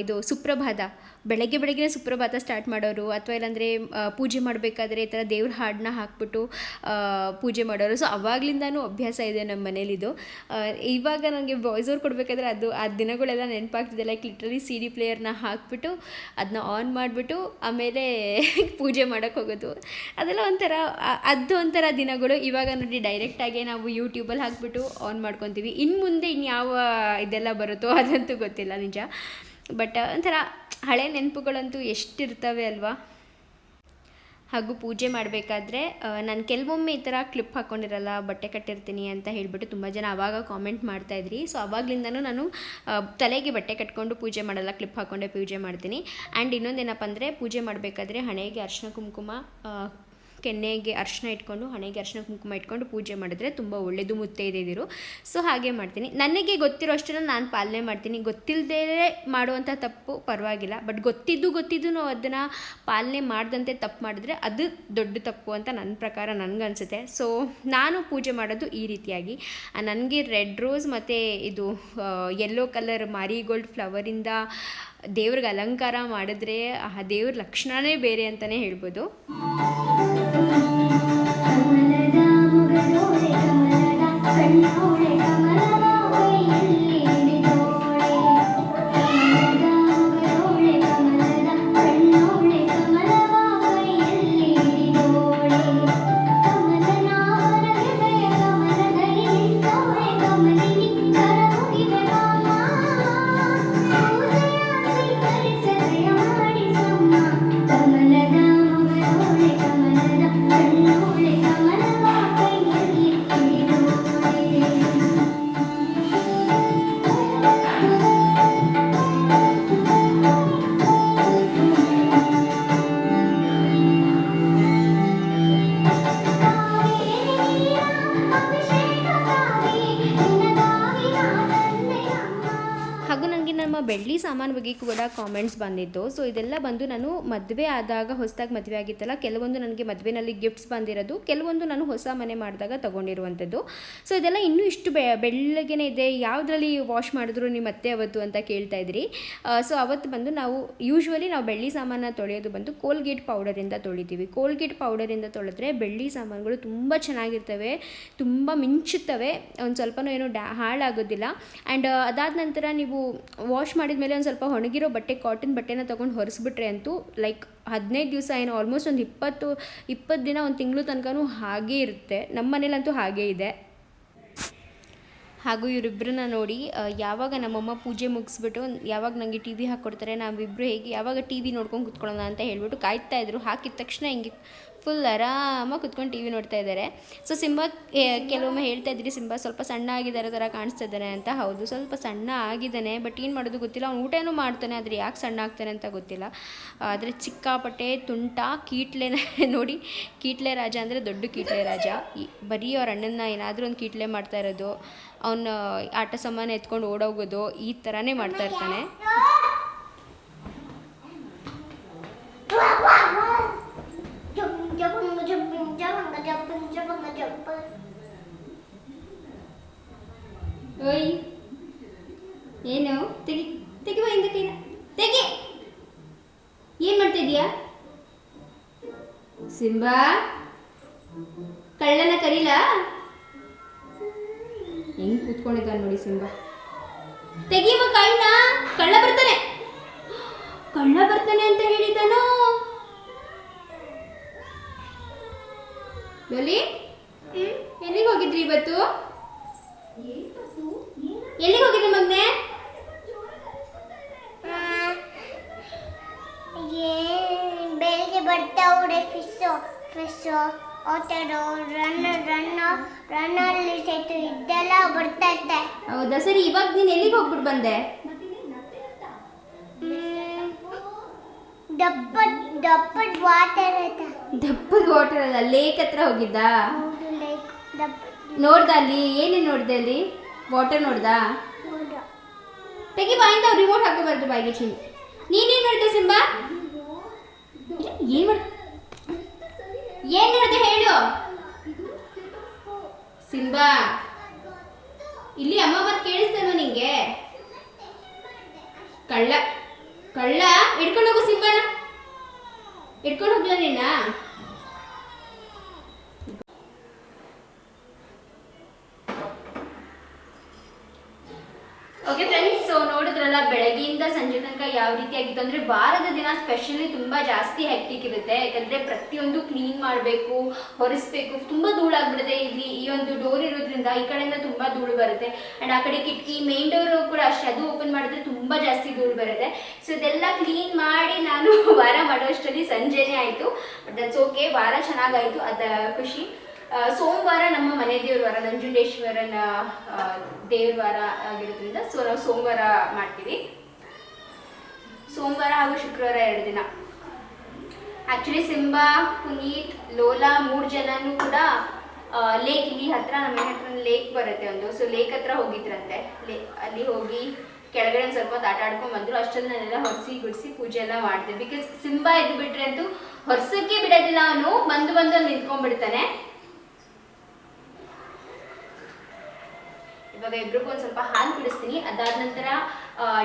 ಇದು ಸುಪ್ರಭಾತ. ಬೆಳಗ್ಗೆ ಬೆಳಗ್ಗೆ ಸುಪ್ರಭಾತ ಸ್ಟಾರ್ಟ್ ಮಾಡೋರು ಅಥವಾ ಇಲ್ಲಾಂದರೆ ಪೂಜೆ ಮಾಡಬೇಕಾದ್ರೆ ಈ ಥರ ದೇವ್ರ ಹಾಡನ್ನ ಹಾಕ್ಬಿಟ್ಟು ಪೂಜೆ ಮಾಡೋರು. ಸೊ ಅವಾಗ್ಲಿಂದನೂ ಅಭ್ಯಾಸ ಇದೆ ನಮ್ಮ ಮನೇಲಿದು. ಇವಾಗ ನನಗೆ ವಾಯ್ಸ್ ಓವರ್ ಕೊಡಬೇಕಾದ್ರೆ ಅದು, ಆ ದಿನಗಳೆಲ್ಲ ನೆನಪಾಗ್ತಿದೆ ಲೈಕ್ ಲಿಟ್ರಲಿ ಸಿ ಡಿ ಪ್ಲೇಯರ್ನ ಹಾಕ್ಬಿಟ್ಟು ಅದನ್ನ ಆನ್ ಮಾಡಿಬಿಟ್ಟು, ಆಮೇಲೆ *laughs* ಪೂಜೆ ಮಾಡೋಕ್ಕೆ ಹೋಗೋದು. ಅದೆಲ್ಲ ಒಂಥರ ಅದು ಒಂಥರ ದಿನಗಳು. ಇವಾಗ ನೋಡಿ ಡೈರೆಕ್ಟಾಗಿ ನಾವು ಯೂಟ್ಯೂಬಲ್ಲಿ ಹಾಕ್ಬಿಟ್ಟು ಆನ್ ಮಾಡ್ಕೊತೀವಿ. ಇನ್ನು ಮುಂದೆ ಇನ್ಯಾವ ಇದೆಲ್ಲ ಬರುತ್ತೋ ಅದಂತೂ ಗೊತ್ತಿಲ್ಲ ನಿಜ. ಬಟ್ ಒಂಥರ ಹಳೆ ನೆನಪುಗಳಂತೂ ಎಷ್ಟಿರ್ತವೆ ಅಲ್ವಾ? ಹಾಗೂ ಪೂಜೆ ಮಾಡಬೇಕಾದ್ರೆ ನಾನು ಕೆಲವೊಮ್ಮೆ ಈ ಥರ ಕ್ಲಿಪ್ ಹಾಕ್ಕೊಂಡಿರಲ್ಲ ಬಟ್ಟೆ ಕಟ್ಟಿರ್ತೀನಿ ಅಂತ ಹೇಳಿಬಿಟ್ಟು ತುಂಬ ಜನ ಆವಾಗ ಕಾಮೆಂಟ್ ಮಾಡ್ತಾಯಿದ್ರಿ ಸೊ ಅವಾಗ್ಲಿಂದನೂ ನಾನು ತಲೆಗೆ ಬಟ್ಟೆ ಕಟ್ಕೊಂಡು ಪೂಜೆ ಮಾಡಲ್ಲ, ಕ್ಲಿಪ್ ಹಾಕ್ಕೊಂಡೆ ಪೂಜೆ ಮಾಡ್ತೀನಿ. ಆ್ಯಂಡ್ ಇನ್ನೊಂದೇನಪ್ಪ ಅಂದರೆ, ಪೂಜೆ ಮಾಡಬೇಕಾದ್ರೆ ಹಣೆಗೆ ಅರ್ಶಿನ ಕುಂಕುಮ ಕೆನ್ನೆಗೆ ಅರ್ಶಿನ ಇಟ್ಕೊಂಡು, ಹಣೆಗೆ ಅರ್ಶಿನ ಕುಂಕುಮ ಇಟ್ಕೊಂಡು ಪೂಜೆ ಮಾಡಿದ್ರೆ ತುಂಬ ಒಳ್ಳೆಯದು. ಮುತ್ತೈದೆದಿರು ಸೊ ಹಾಗೆ ಮಾಡ್ತೀನಿ. ನನಗೆ ಗೊತ್ತಿರೋ ಅಷ್ಟನ್ನು ನಾನು ಪಾಲನೆ ಮಾಡ್ತೀನಿ. ಗೊತ್ತಿಲ್ಲದೇ ಮಾಡುವಂಥ ತಪ್ಪು ಪರವಾಗಿಲ್ಲ. ಬಟ್ ಗೊತ್ತಿದ್ದು ಗೊತ್ತಿದ್ದು ನಾವು ಅದನ್ನು ಪಾಲನೆ ಮಾಡ್ದಂತೆ ತಪ್ಪು ಮಾಡಿದ್ರೆ ಅದು ದೊಡ್ಡ ತಪ್ಪು ಅಂತ ನನ್ನ ಪ್ರಕಾರ ನನಗನ್ಸುತ್ತೆ ಸೊ ನಾನು ಪೂಜೆ ಮಾಡೋದು ಈ ರೀತಿಯಾಗಿ. ನನಗೆ ರೆಡ್ ರೋಸ್ ಮತ್ತು ಇದು ಯೆಲ್ಲೋ ಕಲರ್ ಮಾರಿಗೋಲ್ಡ್ ಫ್ಲವರಿಂದ ದೇವ್ರಿಗೆ ಅಲಂಕಾರ ಮಾಡಿದ್ರೆ ಆ ದೇವ್ರ ಲಕ್ಷಣವೇ ಬೇರೆ ಅಂತಲೇ ಹೇಳ್ಬೋದು. ಕಣ್ಣೋಳೆ ಕಾಮೆಂಟ್ಸ್ ಬಂದಿದ್ದು. ಸೊ ಇದೆಲ್ಲ ಬಂದು ನಾನು ಮದುವೆ ಆದಾಗ ಹೊಸದಾಗಿ ಮದುವೆ ಆಗಿತ್ತಲ್ಲ, ಕೆಲವೊಂದು ನನಗೆ ಮದುವೆನಲ್ಲಿ ಗಿಫ್ಟ್ಸ್ ಬಂದಿರೋದು, ಕೆಲವೊಂದು ನಾನು ಹೊಸ ಮನೆ ಮಾಡಿದಾಗ ತೊಗೊಂಡಿರುವಂಥದ್ದು. ಸೊ ಇದೆಲ್ಲ ಇನ್ನೂ ಇಷ್ಟು ಬೆ ಇದೆ, ಯಾವುದ್ರಲ್ಲಿ ವಾಶ್ ಮಾಡಿದ್ರು ನಿಮ್ಮ ಅತ್ತೆ ಅವತ್ತು ಅಂತ ಕೇಳ್ತಾ ಇದ್ರಿ. ಸೊ ಅವತ್ತು ಬಂದು ನಾವು ಯೂಶ್ವಲಿ ನಾವು ಬೆಳ್ಳಿ ಸಾಮಾನ ತೊಳೆಯೋದು ಬಂದು ಕೋಲ್ಗೇಟ್ ಪೌಡರಿಂದ ತೊಳಿತೀವಿ. ಕೋಲ್ಗೇಟ್ ಪೌಡರಿಂದ ತೊಳೆದ್ರೆ ಬೆಳ್ಳಿ ಸಾಮಾನುಗಳು ತುಂಬ ಚೆನ್ನಾಗಿರ್ತವೆ, ತುಂಬ ಮಿಂಚುತ್ತವೆ, ಒಂದು ಸ್ವಲ್ಪನೂ ಏನು ಡ್ಯಾ, ಹಾಳಾಗೋದಿಲ್ಲ. ಆ್ಯಂಡ್ ಅದಾದ ನಂತರ ನೀವು ವಾಶ್ ಮಾಡಿದ ಮೇಲೆ ಒಂದು ಸ್ವಲ್ಪ ಒಣಗಿರೋ ಬಟ್ಟೆ ಕಾಟನ್ ಬಟ್ಟೆನ ತೊಗೊಂಡು ಹೊರಿಸ್ಬಿಟ್ರೆ ಅಂತೂ ಲೈಕ್ ಹದಿನೈದು ದಿವಸ ಏನು ಆಲ್ಮೋಸ್ಟ್ ಒಂದು ಇಪ್ಪತ್ತು ಇಪ್ಪತ್ತು ದಿನ ಒಂದು ತಿಂಗಳು ತನಕನೂ ಹಾಗೇ ಇರುತ್ತೆ. ನಮ್ಮ ಮನೇಲಂತೂ ಹಾಗೇ ಇದೆ. ಹಾಗೂ ಇವರಿಬ್ಬರನ್ನ ನೋಡಿ ಯಾವಾಗ ನಮ್ಮಮ್ಮ ಪೂಜೆ ಮುಗಿಸ್ಬಿಟ್ಟು, ಯಾವಾಗ ನನಗೆ ಟಿ ವಿ ಹಾಕ್ಕೊಡ್ತಾರೆ ನಾವಿಬ್ಬರು ಹೇಗೆ, ಯಾವಾಗ ಟಿ ವಿ ನೋಡ್ಕೊಂಡು ಕುತ್ಕೊಳ್ಳೋಣ ಅಂತ ಹೇಳ್ಬಿಟ್ಟು ಕಾಯ್ತಾ ಇದ್ರು. ಹಾಕಿದ ತಕ್ಷಣ ಹಿಂಗೆ ಫುಲ್ ಆರಾಮಾಗಿ ಕುತ್ಕೊಂಡು ಟಿ ವಿ ನೋಡ್ತಾ ಇದ್ದಾರೆ ಸೊ ಸಿಂಬಾ ಕೆಲವೊಮ್ಮೆ ಹೇಳ್ತಾ ಇದ್ದೀರಿ, ಸಿಂಬಾ ಸ್ವಲ್ಪ ಸಣ್ಣ ಆಗಿದ್ದಾರೆ ಥರ ಕಾಣಿಸ್ತಾ ಇದ್ದಾನೆ ಅಂತ. ಹೌದು, ಸ್ವಲ್ಪ ಸಣ್ಣ ಆಗಿದ್ದಾನೆ ಬಟ್ ಏನು ಮಾಡೋದು ಗೊತ್ತಿಲ್ಲ. ಅವ್ನು ಊಟನೂ ಮಾಡ್ತಾನೆ, ಆದರೆ ಯಾಕೆ ಸಣ್ಣ ಆಗ್ತಾನೆ ಅಂತ ಗೊತ್ತಿಲ್ಲ. ಆದರೆ ಚಿಕ್ಕಾಪಟ್ಟೆ, ತುಂಟ, ಕೀಟ್ಲೆ *laughs* ನೋಡಿ, ಕೀಟ್ಲೆ ರಾಜ ಅಂದರೆ ದೊಡ್ಡ ಕೀಟ್ಲೆ ರಾಜ. ಬರೀ ಅವ್ರ ಅಣ್ಣನ ಏನಾದರೂ ಒಂದು ಕೀಟ್ಲೆ ಮಾಡ್ತಾ ಇರೋದು. ಅವನ ಆಟ ಸಾಮಾನು ಎತ್ಕೊಂಡು ಓಡೋಗೋದು, ಈ ಥರನೇ ಮಾಡ್ತಾ ಇರ್ತಾನೆ. ಓಯ್. ಏನು? ತೆಗಿ ತೆಗಿ ಬಾ ಹಿಂದೆ ಕೈನ ತೆಗಿ. ಏನು ಮಾಡ್ತಾ ಇದೀಯಾ? ಸಿಂಬಾ. ಕಳ್ಳನ ಕರೀಲ? ಹೆಂಗ್ ಕೂತ್ಕೊಂಡಿದ್ದಾನೆ ನೋಡಿ ಸಿಂಬಾ. ತೆಗಿಮ ಕೈನ ಕಳ್ಳ ಬರ್ತಾನೆ. ಕಳ್ಳ ಬರ್ತಾನೆ ಅಂತ ಹೇಳಿದ್ದಾನು? ಡೋಲಿ ಎಲ್ಲಿಗೆ ಹೋಗಿದ್ರಿ ಇವತ್ತು? ಎಲ್ಲಿಗೆ ಹೋಗಿದ್ದೆ ಮಗ್ನೆ? ಬೆಳಿಗ್ಗೆ ಬರ್ತಾವ್ರೆ ಫಿಶು ಫಿಶು ಓಟರು ರನ್ ರನ್ ರನ್ನಲ್ಲಿ ಸೇತು ಇದೆಲ್ಲ ಬರ್ತೈತೆ ಹೌದಾ? ಸರಿ ಇವಾಗ ನೀನು ಎಲ್ಲಿಗೆ ಹೋಗ್ಬಿಟ್ಟು ಬಂದೆ. ದಪ್ಪದ್ ದಪ್ಪದ್ ವಾಟರ್ ಅಂತ ದಪ್ಪದ ವಾಟರ್ ಅಲ್ಲ ಲೇಕ್ ಹತ್ರ ಹೋಗಿದ್ದಾ? ಹೌದು ಲೈಕ್ ನೋಡ್ದ ಅಲ್ಲಿ? ಏನೇನು ನೋಡ್ದೆ ಅಲ್ಲಿ? ವಾಟರ್ ನೋಡ್ದಾ? ತೆಗಿ ಬಾಯಿಂದ ರಿಮೋಟ್ ಹಾಕೋಬಾರ್ದು ಬಾಯಿಗೆ ಚಿನ್. ನೀನೇನು ನೋಡ್ದೆ ಸಿಂಬಾ? ಏನು ಮಾಡ್ ಏನು ನೋಡ್ದೆ ಹೇಳು. ಸಿಂಬಾ ಇಲ್ಲಿ ಅಮ್ಮ ಮತ್ತೆ ಕೇಳಿಸ್ತೇನೋ ನಿಂಗೆ? ಕಳ್ಳ ಕಳ್ಳ ಹಿಡ್ಕೊಂಡು ಹೋಗು ಸಿಂಬಾನ. ಹಿಡ್ಕೊಂಡು ಹೋಗ್ಲ ನಿನ್ನ ಓಕೆ ಫ್ರೆಂಡ್ಸ್ ಸೊ ನೋಡಿದ್ರಲ್ಲ ಬೆಳಗ್ಗೆಯಿಂದ ಸಂಜೆ ತನಕ ಯಾವ ರೀತಿ ಆಗಿತ್ತು ಅಂದ್ರೆ ವಾರದ ದಿನ ಸ್ಪೆಷಲಿ ತುಂಬಾ ಜಾಸ್ತಿ ಹೆಕ್ಟಿಕ್ ಇರುತ್ತೆ. ಯಾಕಂದ್ರೆ ಪ್ರತಿಯೊಂದು ಕ್ಲೀನ್ ಮಾಡಬೇಕು ಹೊರಿಸ್ಬೇಕು ತುಂಬಾ ಧೂಳಾಗ್ಬಿಡುತ್ತೆ. ಇಲ್ಲಿ ಈ ಒಂದು ಡೋರ್ ಇರೋದ್ರಿಂದ ಈ ಕಡೆಯಿಂದ ತುಂಬಾ ಧೂಳು ಬರುತ್ತೆ. ಅಂಡ್ ಆ ಕಡೆ ಕಿಟಕಿ ಮೇನ್ ಡೋರ್ ಕೂಡ ಅಷ್ಟೇ. ಅದು ಓಪನ್ ಮಾಡಿದ್ರೆ ತುಂಬಾ ಜಾಸ್ತಿ ಧೂಳು ಬರುತ್ತೆ. ಸೊ ಇದೆಲ್ಲ ಕ್ಲೀನ್ ಮಾಡಿ ನಾನು *laughs* ವಾರ ಮಾಡೋಷ್ಟರಲ್ಲಿ ಸಂಜೆನೇ ಆಯಿತು. ಬಟ್ ದಟ್ಸ್ ಓಕೆ ವಾರ ಚೆನ್ನಾಗಾಯಿತು. ಅದ ಖುಷಿ. ಸೋಮವಾರ ನಮ್ಮ ಮನೆ ದೇವ್ರ ವಾರ ನಂಜುಂಡೇಶ್ವರನ ಆ, ದೇವ್ರ ವಾರ ಆಗಿರೋದ್ರಿಂದ ಸೊ ನಾವು ಸೋಮವಾರ ಮಾಡ್ತೀವಿ. ಸೋಮವಾರ ಹಾಗೂ ಶುಕ್ರವಾರ ಎರಡು ದಿನ. ಆ್ಯಕ್ಚುಲಿ ಸಿಂಬಾ ಪುನೀತ್ ಲೋಲಾ ಮೂರು ಜನನೂ ಕೂಡ ಲೇಕ್ ಇಲ್ಲಿ ಹತ್ರ ನಮ್ಮ ಮನೆ ಹತ್ರ ಲೇಕ್ ಬರುತ್ತೆ ಒಂದು. ಸೊ ಲೇಕ್ ಹತ್ರ ಹೋಗಿದ್ರಂತೆ. ಲೇ ಅಲ್ಲಿ ಹೋಗಿ ಕೆಳಗಡೆ ಒಂದು ಸ್ವಲ್ಪ ಆಟ ಆಡ್ಕೊಂಡು ಬಂದ್ರು. ಅಷ್ಟರಲ್ಲಿ ನಾನೆಲ್ಲ ಹೊರಸಿ ಗುಡಿಸಿ ಪೂಜೆ ಎಲ್ಲ ಮಾಡಿದೆ. ಬಿಕಾಸ್ ಸಿಂಬಾ ಎದ್ದು ಬಿಟ್ರೆ ಅಂತೂ ಹೊರಸಕ್ಕೆ ಬಿಡೋದಿಲ್ಲ ಅವನು. ಬಂದು ಬಂದು ಅಲ್ಲಿ ನಿಂತ್ಕೊಂಡ್ಬಿಡ್ತಾನೆ. ಇವಾಗ ಇಬ್ಬರಿಗೂ ಒಂದು ಸ್ವಲ್ಪ ಹಾಲು ಕುಡಿಸ್ತೀನಿ. ಅದಾದ ನಂತರ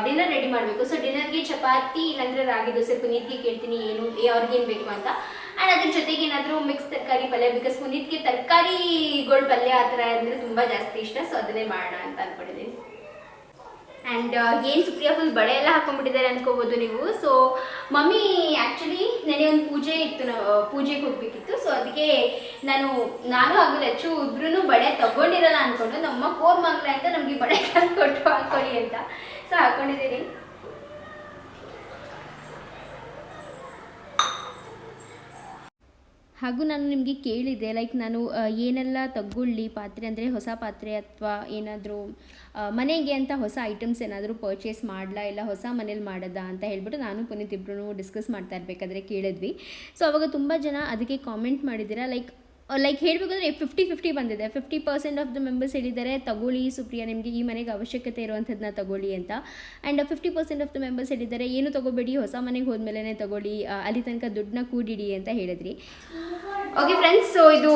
ಡಿನ್ನರ್ ರೆಡಿ ಮಾಡಬೇಕು. ಸೊ ಡಿನ್ನರ್ಗೆ ಚಪಾತಿ ಇಲ್ಲಾಂದ್ರೆ ರಾಗಿ ದೋಸೆ, ಪುನೀತ್ಗೆ ಕೇಳ್ತೀನಿ ಏನು ಅವ್ರಿಗೇನು ಬೇಕು ಅಂತ. ಆ್ಯಂಡ್ ಅದ್ರ ಜೊತೆಗೆ ಏನಾದರೂ ಮಿಕ್ಸ್ ತರಕಾರಿ ಪಲ್ಯ ಬಿಕಾಸ್ ಪುನೀತ್ಗೆ ತರಕಾರಿಗಳು ಪಲ್ಯ ಆ ಥರ ಅಂದರೆ ತುಂಬ ಜಾಸ್ತಿ ಇಷ್ಟ. ಸೊ ಅದನ್ನೇ ಮಾಡೋಣ ಅಂತ ಅಂದ್ಕೊಂಡಿದ್ದೀನಿ ಆ್ಯಂಡ್ ಏನು ಸುಪ್ರಿಯಾ ಫುಲ್ ಬಳೆ ಎಲ್ಲ ಹಾಕೊಂಡ್ಬಿಟ್ಟಿದ್ದಾರೆ ಅನ್ಕೋಬೋದು ನೀವು. ಸೊ ಮಮ್ಮಿ ಆ್ಯಕ್ಚುಲಿ ನನಗೆ ಒಂದು ಪೂಜೆ ಇತ್ತು ಪೂಜೆಗೆ ಹೋಗ್ಬೇಕಿತ್ತು. ಸೊ ಅದಕ್ಕೆ ನಾನು ನಾನು ಆಗಲಿ ಲಚ್ಚು ಇಬ್ರು ಬಳೆ ತಗೊಂಡಿರಲ್ಲ ಅಂದ್ಕೊಂಡು ನಮ್ಮ ಕೋರ್ ಮಗಳ ಅಂತ ನಮಗೆ ಬಳೆ ತಂದು ಕೊಟ್ಟು ಹಾಕೊಳ್ಳಿ ಅಂತ. ಸೊ ಹಾಕೊಂಡಿದ್ದೀನಿ. ಹಾಗೂ ನಾನು ನಿಮಗೆ ಕೇಳಿದೆ ಲೈಕ್ ನಾನು ಏನೆಲ್ಲ ತಗೊಳ್ಳಿ, ಪಾತ್ರೆ ಅಂದರೆ ಹೊಸ ಪಾತ್ರೆ ಅಥವಾ ಏನಾದರೂ ಮನೆಗೆ ಅಂತ ಹೊಸ ಐಟಮ್ಸ್ ಏನಾದರೂ ಪರ್ಚೇಸ್ ಮಾಡಲಾ ಇಲ್ಲ ಹೊಸ ಮನೇಲಿ ಮಾಡದ ಅಂತ ಹೇಳ್ಬಿಟ್ಟು ನಾನು ಪುನೀತ್ ಇಬ್ಬರೂ ಡಿಸ್ಕಸ್ ಮಾಡ್ತಾ ಇರಬೇಕಾದ್ರೆ ಕೇಳಿದ್ವಿ. ಸೊ ಅವಾಗ ತುಂಬ ಜನ ಅದಕ್ಕೆ ಕಾಮೆಂಟ್ ಮಾಡಿದ್ದೀರಾ ಲೈಕ್ ಲೈಕ್ ಹೇಳಬೇಕಂದ್ರೆ ಫಿಫ್ಟಿ ಫಿಫ್ಟಿ ಬಂದಿದೆ. Fifty percent of the members ಹೇಳಿದ್ದಾರೆ, ತಗೊಳ್ಳಿ ಸುಪ್ರಿಯಾ, ನಿಮಗೆ ಈ ಮನೆಗೆ ಅವಶ್ಯಕತೆ ಇರುವಂಥದ್ದನ್ನ ತಗೊಳ್ಳಿ ಅಂತ. And fifty percent of the members ಹೇಳಿದ್ದಾರೆ, ಏನು ತಗೋಬೇಡಿ, ಹೊಸ ಮನೆಗೆ ಹೋದ್ಮೇಲೆ ತಗೊಳ್ಳಿ ಅಲ್ಲಿ ತನಕ ದುಡ್ಡನ್ನ ಕೂಡಿಡಿ ಅಂತ ಹೇಳಿದ್ರಿ. ಓಕೆ ಫ್ರೆಂಡ್ಸ್ ಸೊ ಇದು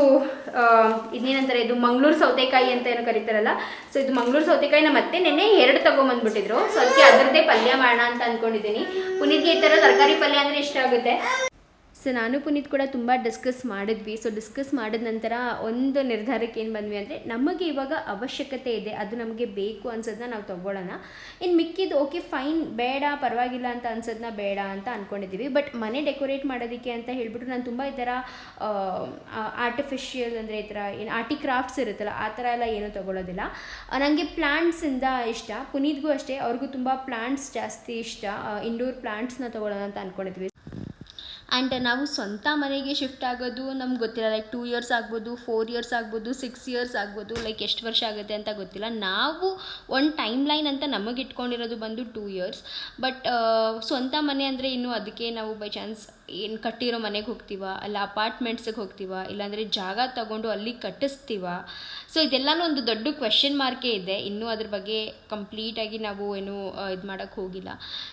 ಇದೇನಂತಾರೆ ಇದು ಮಂಗಳೂರು ಸೌತೆಕಾಯಿ ಅಂತ ಏನೋ ಕರೀತಾರಲ್ಲ. ಸೊ ಇದು ಮಂಗಳೂರು ಸೌತೆಕಾಯಿನ ಮತ್ತೆ ನೆನ್ನೆ ಎರಡು ತಗೊಂಬಂದ್ಬಿಟ್ಟಿದ್ರು. ಸೊ ಅದಕ್ಕೆ ಅದರದ್ದೇ ಪಲ್ಯ ಮಾಡೋಣ ಅಂತ ಅಂದ್ಕೊಂಡಿದ್ದೀನಿ ಪುನೀತ್ಗೆ ಈ ಥರ ತರಕಾರಿ ಪಲ್ಯ ಅಂದರೆ ಇಷ್ಟ ಆಗುತ್ತೆ. ಸೊ ನಾನು ಪುನೀತ್ ಕೂಡ ತುಂಬ ಡಿಸ್ಕಸ್ ಮಾಡಿದ್ವಿ. ಸೊ ಡಿಸ್ಕಸ್ ಮಾಡಿದ ನಂತರ ಒಂದು ನಿರ್ಧಾರಕ್ಕೆ ಏನು ಬಂದ್ವಿ ಅಂದರೆ ನಮಗೆ ಇವಾಗ ಅವಶ್ಯಕತೆ ಇದೆ, ಅದು ನಮಗೆ ಬೇಕು ಅನ್ಸೋದನ್ನ ನಾವು ತೊಗೊಳ್ಳೋಣ. ಇನ್ನು ಮಿಕ್ಕಿದ್ದು ಓಕೆ ಫೈನ್ ಬೇಡ, ಪರವಾಗಿಲ್ಲ ಅಂತ ಅನ್ಸೋದನ್ನ ಬೇಡ ಅಂತ ಅಂದ್ಕೊಂಡಿದ್ದೀವಿ ಬಟ್ ಮನೆ ಡೆಕೋರೇಟ್ ಮಾಡೋದಕ್ಕೆ ಅಂತ ಹೇಳ್ಬಿಟ್ಟು ನಾನು ತುಂಬ ಈ ಥರ ಆರ್ಟಿಫಿಷಿಯಲ್ ಅಂದರೆ ಈ ಥರ ಏನು ಆರ್ಟಿ ಕ್ರಾಫ್ಟ್ಸ್ ಇರುತ್ತಲ್ಲ, ಆ ಥರ ಎಲ್ಲ ಏನೂ ತೊಗೊಳ್ಳೋದಿಲ್ಲ. ನನಗೆ ಪ್ಲ್ಯಾಂಟ್ಸಿಂದ ಇಷ್ಟ. ಪುನೀತ್ಗೂ ಅಷ್ಟೇ, ಅವ್ರಿಗೂ ತುಂಬ ಪ್ಲ್ಯಾಂಟ್ಸ್ ಜಾಸ್ತಿ ಇಷ್ಟ. ಇಂಡೋರ್ ಪ್ಲ್ಯಾಂಟ್ಸ್ನ ತೊಗೊಳ್ಳೋಣ ಅಂತ ಅಂದ್ಕೊಂಡಿದ್ವಿ ಆ್ಯಂಡ್ ನಾವು ಸ್ವಂತ ಮನೆಗೆ ಶಿಫ್ಟ್ ಆಗೋದು, ನಮ್ಗೆ ಗೊತ್ತಿಲ್ಲ ಲೈಕ್ ಟೂ ಇಯರ್ಸ್ ಆಗ್ಬೋದು ಫೋರ್ ಇಯರ್ಸ್ ಆಗ್ಬೋದು ಸಿಕ್ಸ್ ಇಯರ್ಸ್ ಆಗ್ಬೋದು ಲೈಕ್ ಎಷ್ಟು ವರ್ಷ ಆಗುತ್ತೆ ಅಂತ ಗೊತ್ತಿಲ್ಲ. ನಾವು ಒಂದು ಟೈಮ್ ಲೈನ್ ಅಂತ ನಮಗೆ ಇಟ್ಕೊಂಡಿರೋದು ಬಂದು ಟೂ ಇಯರ್ಸ್ ಬಟ್ ಸ್ವಂತ ಮನೆ ಅಂದರೆ ಇನ್ನು ಅದಕ್ಕೆ ನಾವು ಬೈ ಚಾನ್ಸ್ ಏನು ಕಟ್ಟಿರೋ ಮನೆಗೆ ಹೋಗ್ತೀವ, ಅಲ್ಲ ಅಪಾರ್ಟ್ಮೆಂಟ್ಸಿಗೆ ಹೋಗ್ತೀವ, ಇಲ್ಲಾಂದರೆ ಜಾಗ ತಗೊಂಡು ಅಲ್ಲಿ ಕಟ್ಟಿಸ್ತೀವ? ಸೊ ಇದೆಲ್ಲನೂ ಒಂದು ದೊಡ್ಡ ಕ್ವೆಶನ್ ಮಾರ್ಕೇ ಇದೆ. ಇನ್ನೂ ಅದ್ರ ಬಗ್ಗೆ ಕಂಪ್ಲೀಟಾಗಿ ನಾವು ಏನು ಇದು ಮಾಡೋಕ್ಕೆ ಹೋಗಿಲ್ಲ.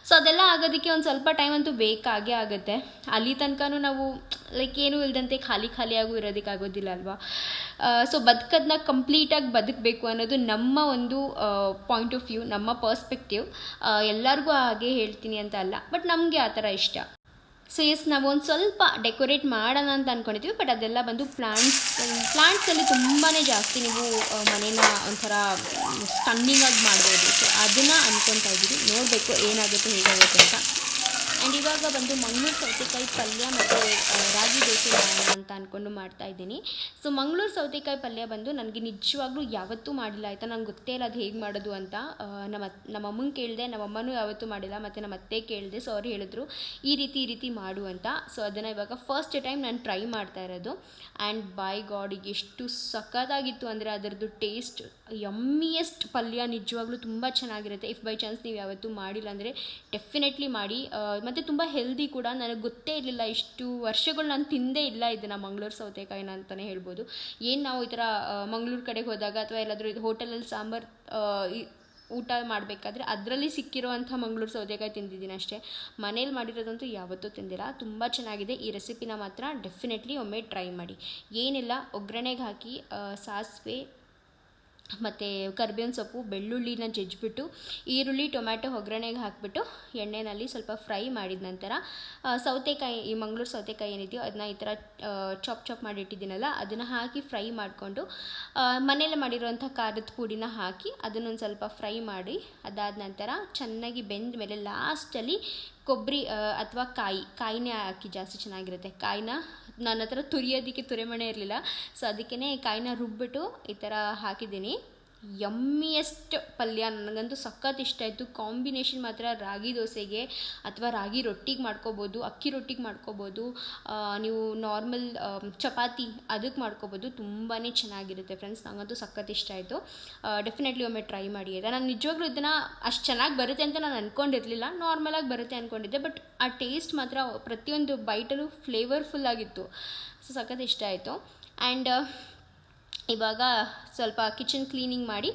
ಸೊ ಅದೆಲ್ಲ ಆಗೋದಕ್ಕೆ ಒಂದು ಸ್ವಲ್ಪ ಟೈಮ್ ಅಂತೂ ಬೇಕಾಗೇ ಆಗುತ್ತೆ. ಅಲ್ಲಿ ತನಕನೂ ನಾವು ಲೈಕ್ ಏನೂ ಇಲ್ಲದಂತೆ ಖಾಲಿ ಖಾಲಿಯಾಗೂ ಇರೋದಕ್ಕಾಗೋದಿಲ್ಲ ಅಲ್ವಾ ಸೊ ಬದುಕೋದನ್ನ ಕಂಪ್ಲೀಟಾಗಿ ಬದುಕಬೇಕು ಅನ್ನೋದು ನಮ್ಮ ಒಂದು ಪಾಯಿಂಟ್ ಆಫ್ ವ್ಯೂ ನಮ್ಮ ಪರ್ಸ್ಪೆಕ್ಟಿವ್ ಎಲ್ಲರಿಗೂ ಹಾಗೆ ಹೇಳ್ತೀನಿ ಅಂತ ಅಲ್ಲ ಬಟ್ ನಮಗೆ ಆ ಥರ ಇಷ್ಟ. ಸೊ ಎಸ್ ನಾವು ಒಂದು ಸ್ವಲ್ಪ ಡೆಕೋರೇಟ್ ಮಾಡೋಣ ಅಂತ ಅಂದ್ಕೊಂಡಿದ್ವಿ ಬಟ್ ಅದೆಲ್ಲ ಬಂದು ಪ್ಲ್ಯಾಂಟ್ಸ್ ಪ್ಲ್ಯಾಂಟ್ಸಲ್ಲಿ ತುಂಬಾ ಜಾಸ್ತಿ ನೀವು ಮನೇನ ಒಂಥರ ಸ್ಟನ್ನಿಂಗಾಗಿ ಮಾಡ್ಬೋದು. ಸೊ ಅದನ್ನು ಅಂದ್ಕೊತಾ ಇದ್ದೀವಿ ನೋಡಬೇಕು ಏನಾಗುತ್ತೆ, ಹೇಗಾಗುತ್ತೆ ಅಂತ. ಆ್ಯಂಡ್ ಇವಾಗ ಬಂದು ಮಂಗಳೂರು ಸೌತೆಕಾಯಿ ಪಲ್ಯ ಮತ್ತು ರಾಗಿ ದೋಸೆ ಮಾಡೋಣ ಅಂತ ಅಂದ್ಕೊಂಡು ಮಾಡ್ತಾ ಇದ್ದೀನಿ. ಸೊ ಮಂಗಳೂರು ಸೌತೆಕಾಯಿ ಪಲ್ಯ ಬಂದು ನನಗೆ ನಿಜವಾಗ್ಲೂ ಯಾವತ್ತೂ ಮಾಡಿಲ್ಲ. ಆಯಿತಾ? ನಂಗೆ ಗೊತ್ತೇ ಇಲ್ಲ ಅದು ಹೇಗೆ ಮಾಡೋದು ಅಂತ. ನಮ್ಮ ನಮ್ಮ ಅಮ್ಮಂಗೆ ಕೇಳಿದೆ, ನಮ್ಮ ಅಮ್ಮನೂ ಯಾವತ್ತೂ ಮಾಡಿಲ್ಲ, ಮತ್ತು ನಮ್ಮ ಅತ್ತೆ ಕೇಳಿದೆ ಸೊ ಅವ್ರು ಹೇಳಿದ್ರು, ಈ ರೀತಿ ಈ ರೀತಿ ಮಾಡು ಅಂತ. ಸೊ ಅದನ್ನು ಇವಾಗ ಫಸ್ಟ್ ಟೈಮ್ ನಾನು ಟ್ರೈ ಮಾಡ್ತಾ ಇರೋದು. ಆ್ಯಂಡ್ ಬೈ ಗಾಡ್ ಎಷ್ಟು ಸಖತ್ತಾಗಿತ್ತು ಅಂದರೆ ಅದರದ್ದು ಟೇಸ್ಟ್ ಯಮ್ಮಿಯೆಸ್ಟ್ ಪಲ್ಯ ನಿಜವಾಗ್ಲೂ ತುಂಬ ಚೆನ್ನಾಗಿರುತ್ತೆ. ಇಫ್ ಬೈ ಚಾನ್ಸ್ ನೀವು ಯಾವತ್ತೂ ಮಾಡಿಲ್ಲ ಅಂದರೆ ಡೆಫಿನೆಟ್ಲಿ ಮಾಡಿ. ಮತ್ತು ತುಂಬ ಹೆಲ್ದಿ ಕೂಡ. ನನಗೆ ಗೊತ್ತೇ ಇರಲಿಲ್ಲ ಇಷ್ಟು ವರ್ಷಗಳು ನಾನು ತಿಂದೇ ಇಲ್ಲ ಇದನ್ನು ಮಂಗಳೂರು ಸೌತೆಕಾಯಿನ ಅಂತಲೇ ಹೇಳ್ಬೋದು. ಏನು ನಾವು ಈ ಥರ ಮಂಗಳೂರು ಕಡೆಗೆ ಹೋದಾಗ ಅಥವಾ ಎಲ್ಲಾದರೂ ಇದು ಹೋಟೆಲಲ್ಲಿ ಸಾಂಬಾರು ಊಟ ಮಾಡಬೇಕಾದ್ರೆ ಅದರಲ್ಲಿ ಸಿಕ್ಕಿರುವಂಥ ಮಂಗಳೂರು ಸೌತೆಕಾಯಿ ತಿಂದಿದ್ದೀನಿ ಅಷ್ಟೇ. ಮನೇಲಿ ಮಾಡಿರೋದಂತೂ ಯಾವತ್ತೂ ತಿಂದಿಲ್ಲ. ತುಂಬ ಚೆನ್ನಾಗಿದೆ. ಈ ರೆಸಿಪಿನ ಮಾತ್ರ ಡೆಫಿನೆಟ್ಲಿ ಒಮ್ಮೆ ಟ್ರೈ ಮಾಡಿ. ಏನಿಲ್ಲ, ಒಗ್ಗರಣೆಗೆ ಹಾಕಿ ಸಾಸಿವೆ ಮತ್ತು ಕರ್ಬೇವಿನ ಸೊಪ್ಪು, ಬೆಳ್ಳುಳ್ಳಿನ ಜಜ್ಜಿಬಿಟ್ಟು ಈರುಳ್ಳಿ, ಟೊಮ್ಯಾಟೊ ಒಗ್ಗರಣೆಗೆ ಹಾಕಿಬಿಟ್ಟು ಎಣ್ಣೆಯಲ್ಲಿ ಸ್ವಲ್ಪ ಫ್ರೈ ಮಾಡಿದ ನಂತರ ಸೌತೆಕಾಯಿ, ಈ ಮಂಗಳೂರು ಸೌತೆಕಾಯಿ ಏನಿದೆಯೋ ಅದನ್ನ ಈ ಥರ ಚಾಪ್ ಚಾಪ್ ಮಾಡಿ ಇಟ್ಟಿದ್ದೀನಲ್ಲ, ಅದನ್ನು ಹಾಕಿ ಫ್ರೈ ಮಾಡಿಕೊಂಡು ಮನೇಲಿ ಮಾಡಿರುವಂಥ ಖಾರದ ಪುಡಿನ ಹಾಕಿ ಅದನ್ನೊಂದು ಸ್ವಲ್ಪ ಫ್ರೈ ಮಾಡಿ, ಅದಾದ ನಂತರ ಚೆನ್ನಾಗಿ ಬೆಂದ ಮೇಲೆ ಲಾಸ್ಟಲ್ಲಿ ಕೊಬ್ಬರಿ ಅಥವಾ ಕಾಯಿ, ಕಾಯಿನೇ ಹಾಕಿ ಜಾಸ್ತಿ ಚೆನ್ನಾಗಿರುತ್ತೆ. ಕಾಯಿನ ನನ್ನ ಹತ್ರ ತುರಿಯೋದಕ್ಕೆ ತುರಿಮಣೆ ಇರಲಿಲ್ಲ. ಸೊ ಅದಕ್ಕೇ ಕಾಯಿನ ರುಬ್ಬಿಟ್ಟು ಈ ಥರ ಹಾಕಿದ್ದೀನಿ. ಯಮ್ಮಿಯಸ್ಟ್ ಪಲ್ಯ. ನನಗಂತೂ ಸಖತ್ ಇಷ್ಟ ಆಯಿತು. ಕಾಂಬಿನೇಷನ್ ಮಾತ್ರ ರಾಗಿ ದೋಸೆಗೆ ಅಥವಾ ರಾಗಿ ರೊಟ್ಟಿಗೆ ಮಾಡ್ಕೋಬೋದು, ಅಕ್ಕಿ ರೊಟ್ಟಿಗೆ ಮಾಡ್ಕೋಬೋದು ನೀವು ನಾರ್ಮಲ್ ಚಪಾತಿ ಅದಕ್ಕೆ ಮಾಡ್ಕೋಬೋದು. ತುಂಬಾ ಚೆನ್ನಾಗಿರುತ್ತೆ ಫ್ರೆಂಡ್ಸ್. ನನಗಂತೂ ಸಖತ್ ಇಷ್ಟ ಆಯಿತು. ಡೆಫಿನೆಟ್ಲಿ ಒಮ್ಮೆ ಟ್ರೈ ಮಾಡಿ ಆಯಿತಾ? ನಾನು ನಿಜವಾಗ್ಲೂ ಇದನ್ನು ಅಷ್ಟು ಚೆನ್ನಾಗಿ ಬರುತ್ತೆ ಅಂತ ನಾನು ಅಂದ್ಕೊಂಡಿರಲಿಲ್ಲ ನಾರ್ಮಲಾಗಿ ಬರುತ್ತೆ ಅಂದ್ಕೊಂಡಿದ್ದೆ ಬಟ್ ಆ ಟೇಸ್ಟ್ ಮಾತ್ರ ಪ್ರತಿಯೊಂದು ಬೈಟಲ್ಲೂ ಫ್ಲೇವರ್ಫುಲ್ ಆಗಿತ್ತು. ಸೊ, ಸಖತ್ ಇಷ್ಟ ಆಯಿತು. ಆ್ಯಂಡ್ ಇವಾಗ ಸ್ವಲ್ಪ ಕಿಚನ್ ಕ್ಲೀನಿಂಗ್ ಮಾಡಿ,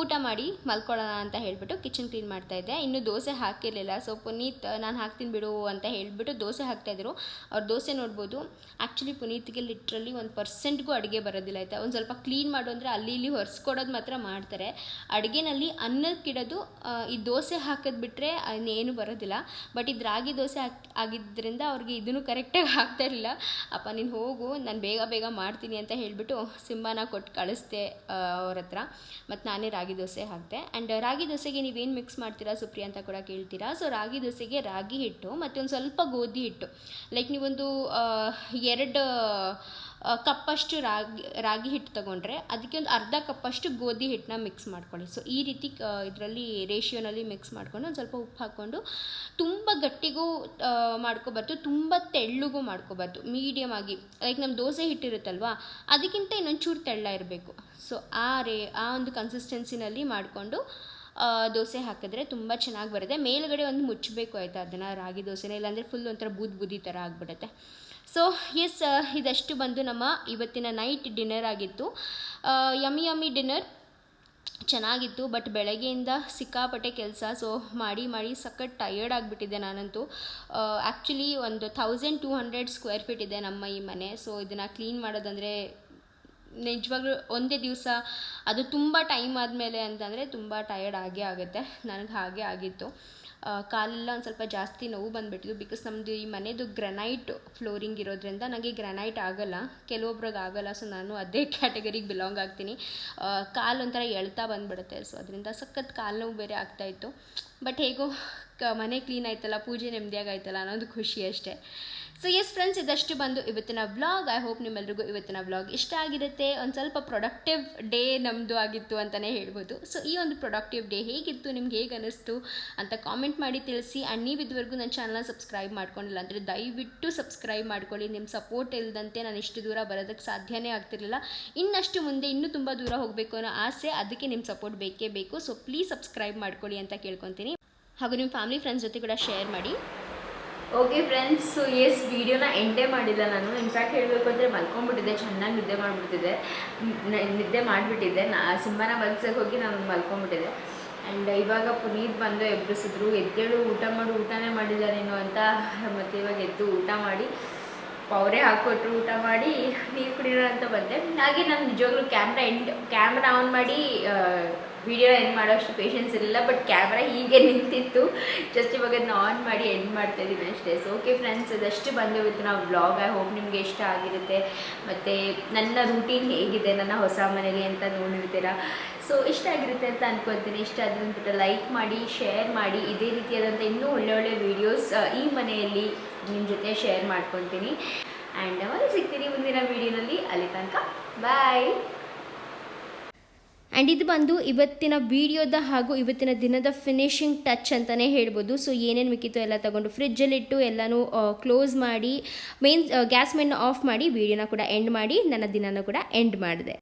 ಊಟ ಮಾಡಿ ಮಲ್ಕೊಳ್ಳೋಣ ಅಂತ ಹೇಳಿಬಿಟ್ಟು ಕಿಚನ್ ಕ್ಲೀನ್ ಮಾಡ್ತಾಯಿದ್ದೆ ಇನ್ನು ದೋಸೆ ಹಾಕಿರಲಿಲ್ಲ. ಸೊ ಪುನೀತ್, ನಾನು ಹಾಕ್ತೀನಿ ಬಿಡು ಅಂತ ಹೇಳಿಬಿಟ್ಟು ದೋಸೆ ಹಾಕ್ತಾಯಿದ್ರು ಅವ್ರು ದೋಸೆ ನೋಡ್ಬೋದು. ಆ್ಯಕ್ಚುಲಿ ಪುನೀತ್ಗೆ ಲಿಟ್ರಲಿ ಒಂದು ಪರ್ಸೆಂಟ್ಗೂ ಅಡುಗೆ ಬರೋದಿಲ್ಲ ಆಯಿತಾ. ಒಂದು ಸ್ವಲ್ಪ ಕ್ಲೀನ್ ಮಾಡು ಅಂದರೆ ಅಲ್ಲಿ ಇಲ್ಲಿ ಹೊರಿಸ್ಕೊಡೋದು ಮಾತ್ರ ಮಾಡ್ತಾರೆ. ಅಡುಗೆನಲ್ಲಿ ಅನ್ನಕ್ಕಿಡೋದು ಈ ದೋಸೆ ಹಾಕೋದು ಬಿಟ್ಟರೆ ಇನ್ನೇನು ಬರೋದಿಲ್ಲ. ಬಟ್ ಇದು ರಾಗಿ ದೋಸೆ ಹಾಕಿ ಆಗಿದ್ದರಿಂದ ಅವ್ರಿಗೆ ಇದನ್ನು ಕರೆಕ್ಟಾಗಿ ಹಾಕ್ತಾ ಇರಲಿಲ್ಲ. ಅಪ್ಪ, ನೀನು ಹೋಗು. ನಾನು ಬೇಗ ಬೇಗ ಮಾಡ್ತೀನಿ ಅಂತ ಹೇಳಿಬಿಟ್ಟು ಸಿಂಬಾನ ಕೊಟ್ಟು ಕಳಿಸ್ದೆ ಅವ್ರ ಹತ್ರ. ಮತ್ತು ನಾನೇ ರಾಗಿ ದೋಸೆ ಹಾಕಿದೆ. ಆ್ಯಂಡ್ ರಾಗಿ ದೋಸೆಗೆ ನೀವೇನು ಮಿಕ್ಸ್ ಮಾಡ್ತೀರಾ ಸುಪ್ರಿಯ ಅಂತ ಕೂಡ ಕೇಳ್ತೀರಾ. ಸೊ ರಾಗಿ ದೋಸೆಗೆ ರಾಗಿ ಹಿಟ್ಟು ಮತ್ತು ಒಂದು ಸ್ವಲ್ಪ ಗೋಧಿ ಹಿಟ್ಟು. ಲೈಕ್ ನೀವೊಂದು ಎರಡು ಕಪ್ಪಷ್ಟು ರಾಗಿ ರಾಗಿ ಹಿಟ್ಟು ತೊಗೊಂಡ್ರೆ ಅದಕ್ಕೆ ಒಂದು ಅರ್ಧ ಕಪ್ಪಷ್ಟು ಗೋಧಿ ಹಿಟ್ಟನ್ನ ಮಿಕ್ಸ್ ಮಾಡ್ಕೊಳ್ಳಿ. ಸೊ ಈ ರೀತಿ ಇದರಲ್ಲಿ ರೇಷಿಯೋನಲ್ಲಿ ಮಿಕ್ಸ್ ಮಾಡ್ಕೊಂಡು ಸ್ವಲ್ಪ ಉಪ್ಪು ಹಾಕ್ಕೊಂಡು ತುಂಬ ಗಟ್ಟಿಗೂ ಮಾಡ್ಕೋಬಾರ್ದು, ತುಂಬ ತೆಳ್ಳಗೂ ಮಾಡ್ಕೋಬಾರ್ದು. ಮೀಡಿಯಮ್ ಆಗಿ ಲೈಕ್ ನಮ್ಮ ದೋಸೆ ಹಿಟ್ಟಿರುತ್ತಲ್ವಾ, ಅದಕ್ಕಿಂತ ಇನ್ನೊಂದು ಚೂರು ತೆಳ್ಳ ಇರಬೇಕು. ಸೊ ಆ ರೇ, ಆ ಒಂದು ಕನ್ಸಿಸ್ಟೆನ್ಸಿನಲ್ಲಿ ಮಾಡಿಕೊಂಡು ದೋಸೆ ಹಾಕಿದ್ರೆ ತುಂಬ ಚೆನ್ನಾಗಿ ಬರುತ್ತೆ. ಮೇಲುಗಡೆ ಒಂದು ಮುಚ್ಚಬೇಕು ಆಯಿತಾ ಅದನ್ನು, ರಾಗಿ ದೋಸೆನ? ಇಲ್ಲಾಂದರೆ ಫುಲ್ ಒಂಥರ ಬೂದ್ ಬೂದಿ ಥರ ಆಗಿಬಿಡುತ್ತೆ. ಸೊ ಎಸ್ ಇದಷ್ಟು ಬಂದು ನಮ್ಮ ಇವತ್ತಿನ ನೈಟ್ ಡಿನ್ನರ್ ಆಗಿತ್ತು. ಯಮ್ಮಿ ಯಮ್ಮಿ ಡಿನ್ನರ್ ಚೆನ್ನಾಗಿತ್ತು ಬಟ್ ಬೆಳಗ್ಗೆಯಿಂದ ಸಿಕ್ಕಾಪಟ್ಟೆ ಕೆಲಸ ಸೊ ಮಾಡಿ ಮಾಡಿ ಸಖತ್ ಟಯರ್ಡ್ ಆಗಿಬಿಟ್ಟಿದೆ ನಾನಂತೂ. ಆ್ಯಕ್ಚುಲಿ ಒಂದು thousand two hundred square feet ಇದೆ ನಮ್ಮ ಈ ಮನೆ ಸೊ ಇದನ್ನು ಕ್ಲೀನ್ ಮಾಡೋದಂದರೆ ನಿಜವಾಗ್ಲೂ ಒಂದೇ ದಿವಸ, ಅದು ತುಂಬ ಟೈಮ್ ಆದಮೇಲೆ ಅಂತಂದರೆ ತುಂಬ ಟಯರ್ಡ್ ಆಗೇ ಆಗುತ್ತೆ, ನನಗೆ ಹಾಗೆ ಆಗಿತ್ತು. ಕಾಲೆಲ್ಲ ಒಂದು ಸ್ವಲ್ಪ ಜಾಸ್ತಿ ನೋವು ಬಂದುಬಿಟ್ಟಿದ್ದು ಬಿಕಾಸ್ ನಮ್ಮದು ಈ ಮನೆದು ಗ್ರನೈಟ್ ಫ್ಲೋರಿಂಗ್ ಇರೋದ್ರಿಂದ ನನಗೆ ಗ್ರನೈಟ್ ಆಗಲ್ಲ, ಕೆಲವೊಬ್ರಿಗೆ ಆಗಲ್ಲ ಸೊ ನಾನು ಅದೇ *laughs* ಕ್ಯಾಟಗರಿಗೆ ಬಿಲಾಂಗ್ ಆಗ್ತೀನಿ. ಕಾಲು ಒಂಥರ ಎಳ್ತಾ ಬಂದುಬಿಡುತ್ತೆ ಸೊ ಅದರಿಂದ ಸಖತ್ ಕಾಲು ನೋವು ಬೇರೆ ಆಗ್ತಾಯಿತ್ತು ಬಟ್ ಹೇಗೋ ಮನೆ ಕ್ಲೀನ್ ಆಯ್ತಲ್ಲ, ಪೂಜೆ ನೆಮ್ಮದಿಯಾಗಿ ಆಯ್ತಲ್ಲ ಅನ್ನೋದು ಖುಷಿ ಅಷ್ಟೇ. ಸೊ ಎಸ್ ಫ್ರೆಂಡ್ಸ್ ಇದಷ್ಟು ಬಂದು ಇವತ್ತಿನ ವ್ಲಾಗ್ ಐ ಹೋಪ್ ನಿಮ್ಮೆಲ್ಲರಿಗೂ ಇವತ್ತಿನ ವ್ಲಾಗ್ ಇಷ್ಟ ಆಗಿರುತ್ತೆ. ಒಂದು ಸ್ವಲ್ಪ ಪ್ರೊಡಕ್ಟಿವ್ ಡೇ ನಮ್ಮದು ಆಗಿತ್ತು ಅಂತಲೇ ಹೇಳ್ಬೋದು. ಸೊ ಈ ಒಂದು ಪ್ರೊಡಕ್ಟಿವ್ ಡೇ ಹೇಗಿತ್ತು, ನಿಮ್ಗೆ ಹೇಗೆ ಅನ್ನಿಸ್ತು ಅಂತ ಕಾಮೆಂಟ್ ಮಾಡಿ ತಿಳಿಸಿ. ಆ್ಯಂಡ್ ನೀವು ಇದುವರೆಗೂ ನನ್ನ ಚಾನಲ್ನ ಸಬ್ಸ್ಕ್ರೈಬ್ ಮಾಡ್ಕೊಂಡಿಲ್ಲ ಅಂದರೆ ದಯವಿಟ್ಟು ಸಬ್ಸ್ಕ್ರೈಬ್ ಮಾಡ್ಕೊಳ್ಳಿ. ನಿಮ್ಮ ಸಪೋರ್ಟ್ ಇಲ್ಲದಂತೆ ನಾನು ಇಷ್ಟು ದೂರ ಬರೋದಕ್ಕೆ ಸಾಧ್ಯನೇ ಆಗ್ತಿರಲಿಲ್ಲ. ಇನ್ನಷ್ಟು ಮುಂದೆ ಇನ್ನೂ ತುಂಬ ದೂರ ಹೋಗಬೇಕು ಅನ್ನೋ ಆಸೆ, ಅದಕ್ಕೆ ನಿಮ್ಮ ಸಪೋರ್ಟ್ ಬೇಕೇ ಬೇಕು. ಸೊ ಪ್ಲೀಸ್ ಸಬ್ಸ್ಕ್ರೈಬ್ ಮಾಡ್ಕೊಳ್ಳಿ ಅಂತ ಕೇಳ್ಕೊತೀನಿ. ಹಾಗೂ ನಿಮ್ಮ ಫ್ಯಾಮಿಲಿ ಫ್ರೆಂಡ್ಸ್ ಜೊತೆ ಕೂಡ ಶೇರ್ ಮಾಡಿ. ಓಕೆ ಫ್ರೆಂಡ್ಸ್ ಸೊ ಎಸ್ ವಿಡಿಯೋನ ಎಂಡೇ ಮಾಡಿಲ್ಲ ನಾನು. ಇನ್ಫ್ಯಾಕ್ಟ್ ಹೇಳಬೇಕು ಅಂದರೆ ಮಲ್ಕೊಂಡ್ಬಿಟ್ಟಿದ್ದೆ, ಚೆನ್ನಾಗಿ ನಿದ್ದೆ ಮಾಡಿಬಿಟ್ಟಿದ್ದೆ. ನಿದ್ದೆ ಮಾಡಿಬಿಟ್ಟಿದ್ದೆ. ನಾ, ಸಿಂಹನ ಮಲ್ಸಕ್ಕೆ ಹೋಗಿ ನಾನು ಮಲ್ಕೊಂಡ್ಬಿಟ್ಟಿದ್ದೆ. ಆ್ಯಂಡ್ ಇವಾಗ ಪುನೀತ್ ಬಂದು ಎಬ್ಬರಿಸಿದ್ರು ಎದ್ದೇಳು ಊಟ ಮಾಡು, ಊಟನೇ ಮಾಡಿದ್ದಾರೇನು ಅಂತ. ಮತ್ತು ಇವಾಗ ಎದ್ದು ಊಟ ಮಾಡಿ ಅವರೇ ಹಾಕ್ಕೊಟ್ರು ಊಟ ಮಾಡಿ ನೀರು ಕುಡಿಯೋಣ ಅಂತ ಬಂದೆ. ಹಾಗೆ ನಾನು ನಿಜವಾಗ್ಲೂ ಕ್ಯಾಮ್ರಾ ಎಂಡ್ ಕ್ಯಾಮ್ರಾ ಆನ್ ಮಾಡಿ ವಿಡಿಯೋ ಎಂಡ್ ಮಾಡೋಷ್ಟು ಪೇಷನ್ಸ್ ಇರಲಿಲ್ಲ ಬಟ್ ಕ್ಯಾಮ್ರಾ ಹೀಗೆ ನಿಂತಿತ್ತು. ಜಸ್ಟ್ ಇವಾಗ ಅದನ್ನ ಆನ್ ಮಾಡಿ ಎಂಡ್ ಮಾಡ್ತಾ ಇದ್ದೀನಿ ಅಷ್ಟೇ. ಸೊ ಓಕೆ ಫ್ರೆಂಡ್ಸ್ ಅದಷ್ಟು ಬಂದು ಇವತ್ತು ನಾವು ವ್ಲಾಗ್ ಐ ಹೋಪ್ ನಿಮಗೆ ಇಷ್ಟ ಆಗಿರುತ್ತೆ. ಮತ್ತು ನನ್ನ ರೂಟೀನ್ ಹೇಗಿದೆ, ನನ್ನ ಹೊಸ ಮನೇಲಿ ಅಂತ ನೋಡಿರ್ತೀರಾ? ಸೊ ಇಷ್ಟ ಆಗಿರುತ್ತೆ ಅಂತ ಅನ್ಕೊತೀನಿ ಇಷ್ಟ ಆದರೆ ಅಂದ್ಬಿಟ್ಟು ಲೈಕ್ ಮಾಡಿ ಶೇರ್ ಮಾಡಿ, ಇದೇ ರೀತಿಯಾದಂಥ ಇನ್ನೂ ಒಳ್ಳೆ ಒಳ್ಳೆ ವೀಡಿಯೋಸ್ ಈ ಮನೆಯಲ್ಲಿ ನಿಮ್ಮ ಜೊತೆ ಶೇರ್ ಮಾಡ್ಕೊತೀನಿ ಆ್ಯಂಡ್ ಮತ್ತೆ ಸಿಗ್ತೀನಿ ಮುಂದಿನ ವೀಡಿಯೋನಲ್ಲಿ ಅಲ್ಲಿ ತನಕ ಬಾಯ್ ಆ್ಯಂಡ್ ಇದು ಬಂದು ಇವತ್ತಿನ ವಿಡಿಯೋದ ಹಾಗೂ ಇವತ್ತಿನ ದಿನದ ಫಿನಿಶಿಂಗ್ ಟಚ್ ಅಂತಲೇ ಹೇಳ್ಬೋದು. ಸೊ ಏನೇನು ಮಿಕ್ಕಿತ್ತು ಎಲ್ಲ ತಗೊಂಡು ಫ್ರಿಜ್ಜಲ್ಲಿಟ್ಟು ಎಲ್ಲನೂ ಕ್ಲೋಸ್ ಮಾಡಿ ಮೇನ್ ಗ್ಯಾಸ್ ಮೇನ್ ಆಫ್ ಮಾಡಿ ವೀಡಿಯೋನ ಕೂಡ ಎಂಡ್ ಮಾಡಿ, ನನ್ನ ದಿನನೂ ಕೂಡ ಎಂಡ್ ಮಾಡಿದೆ.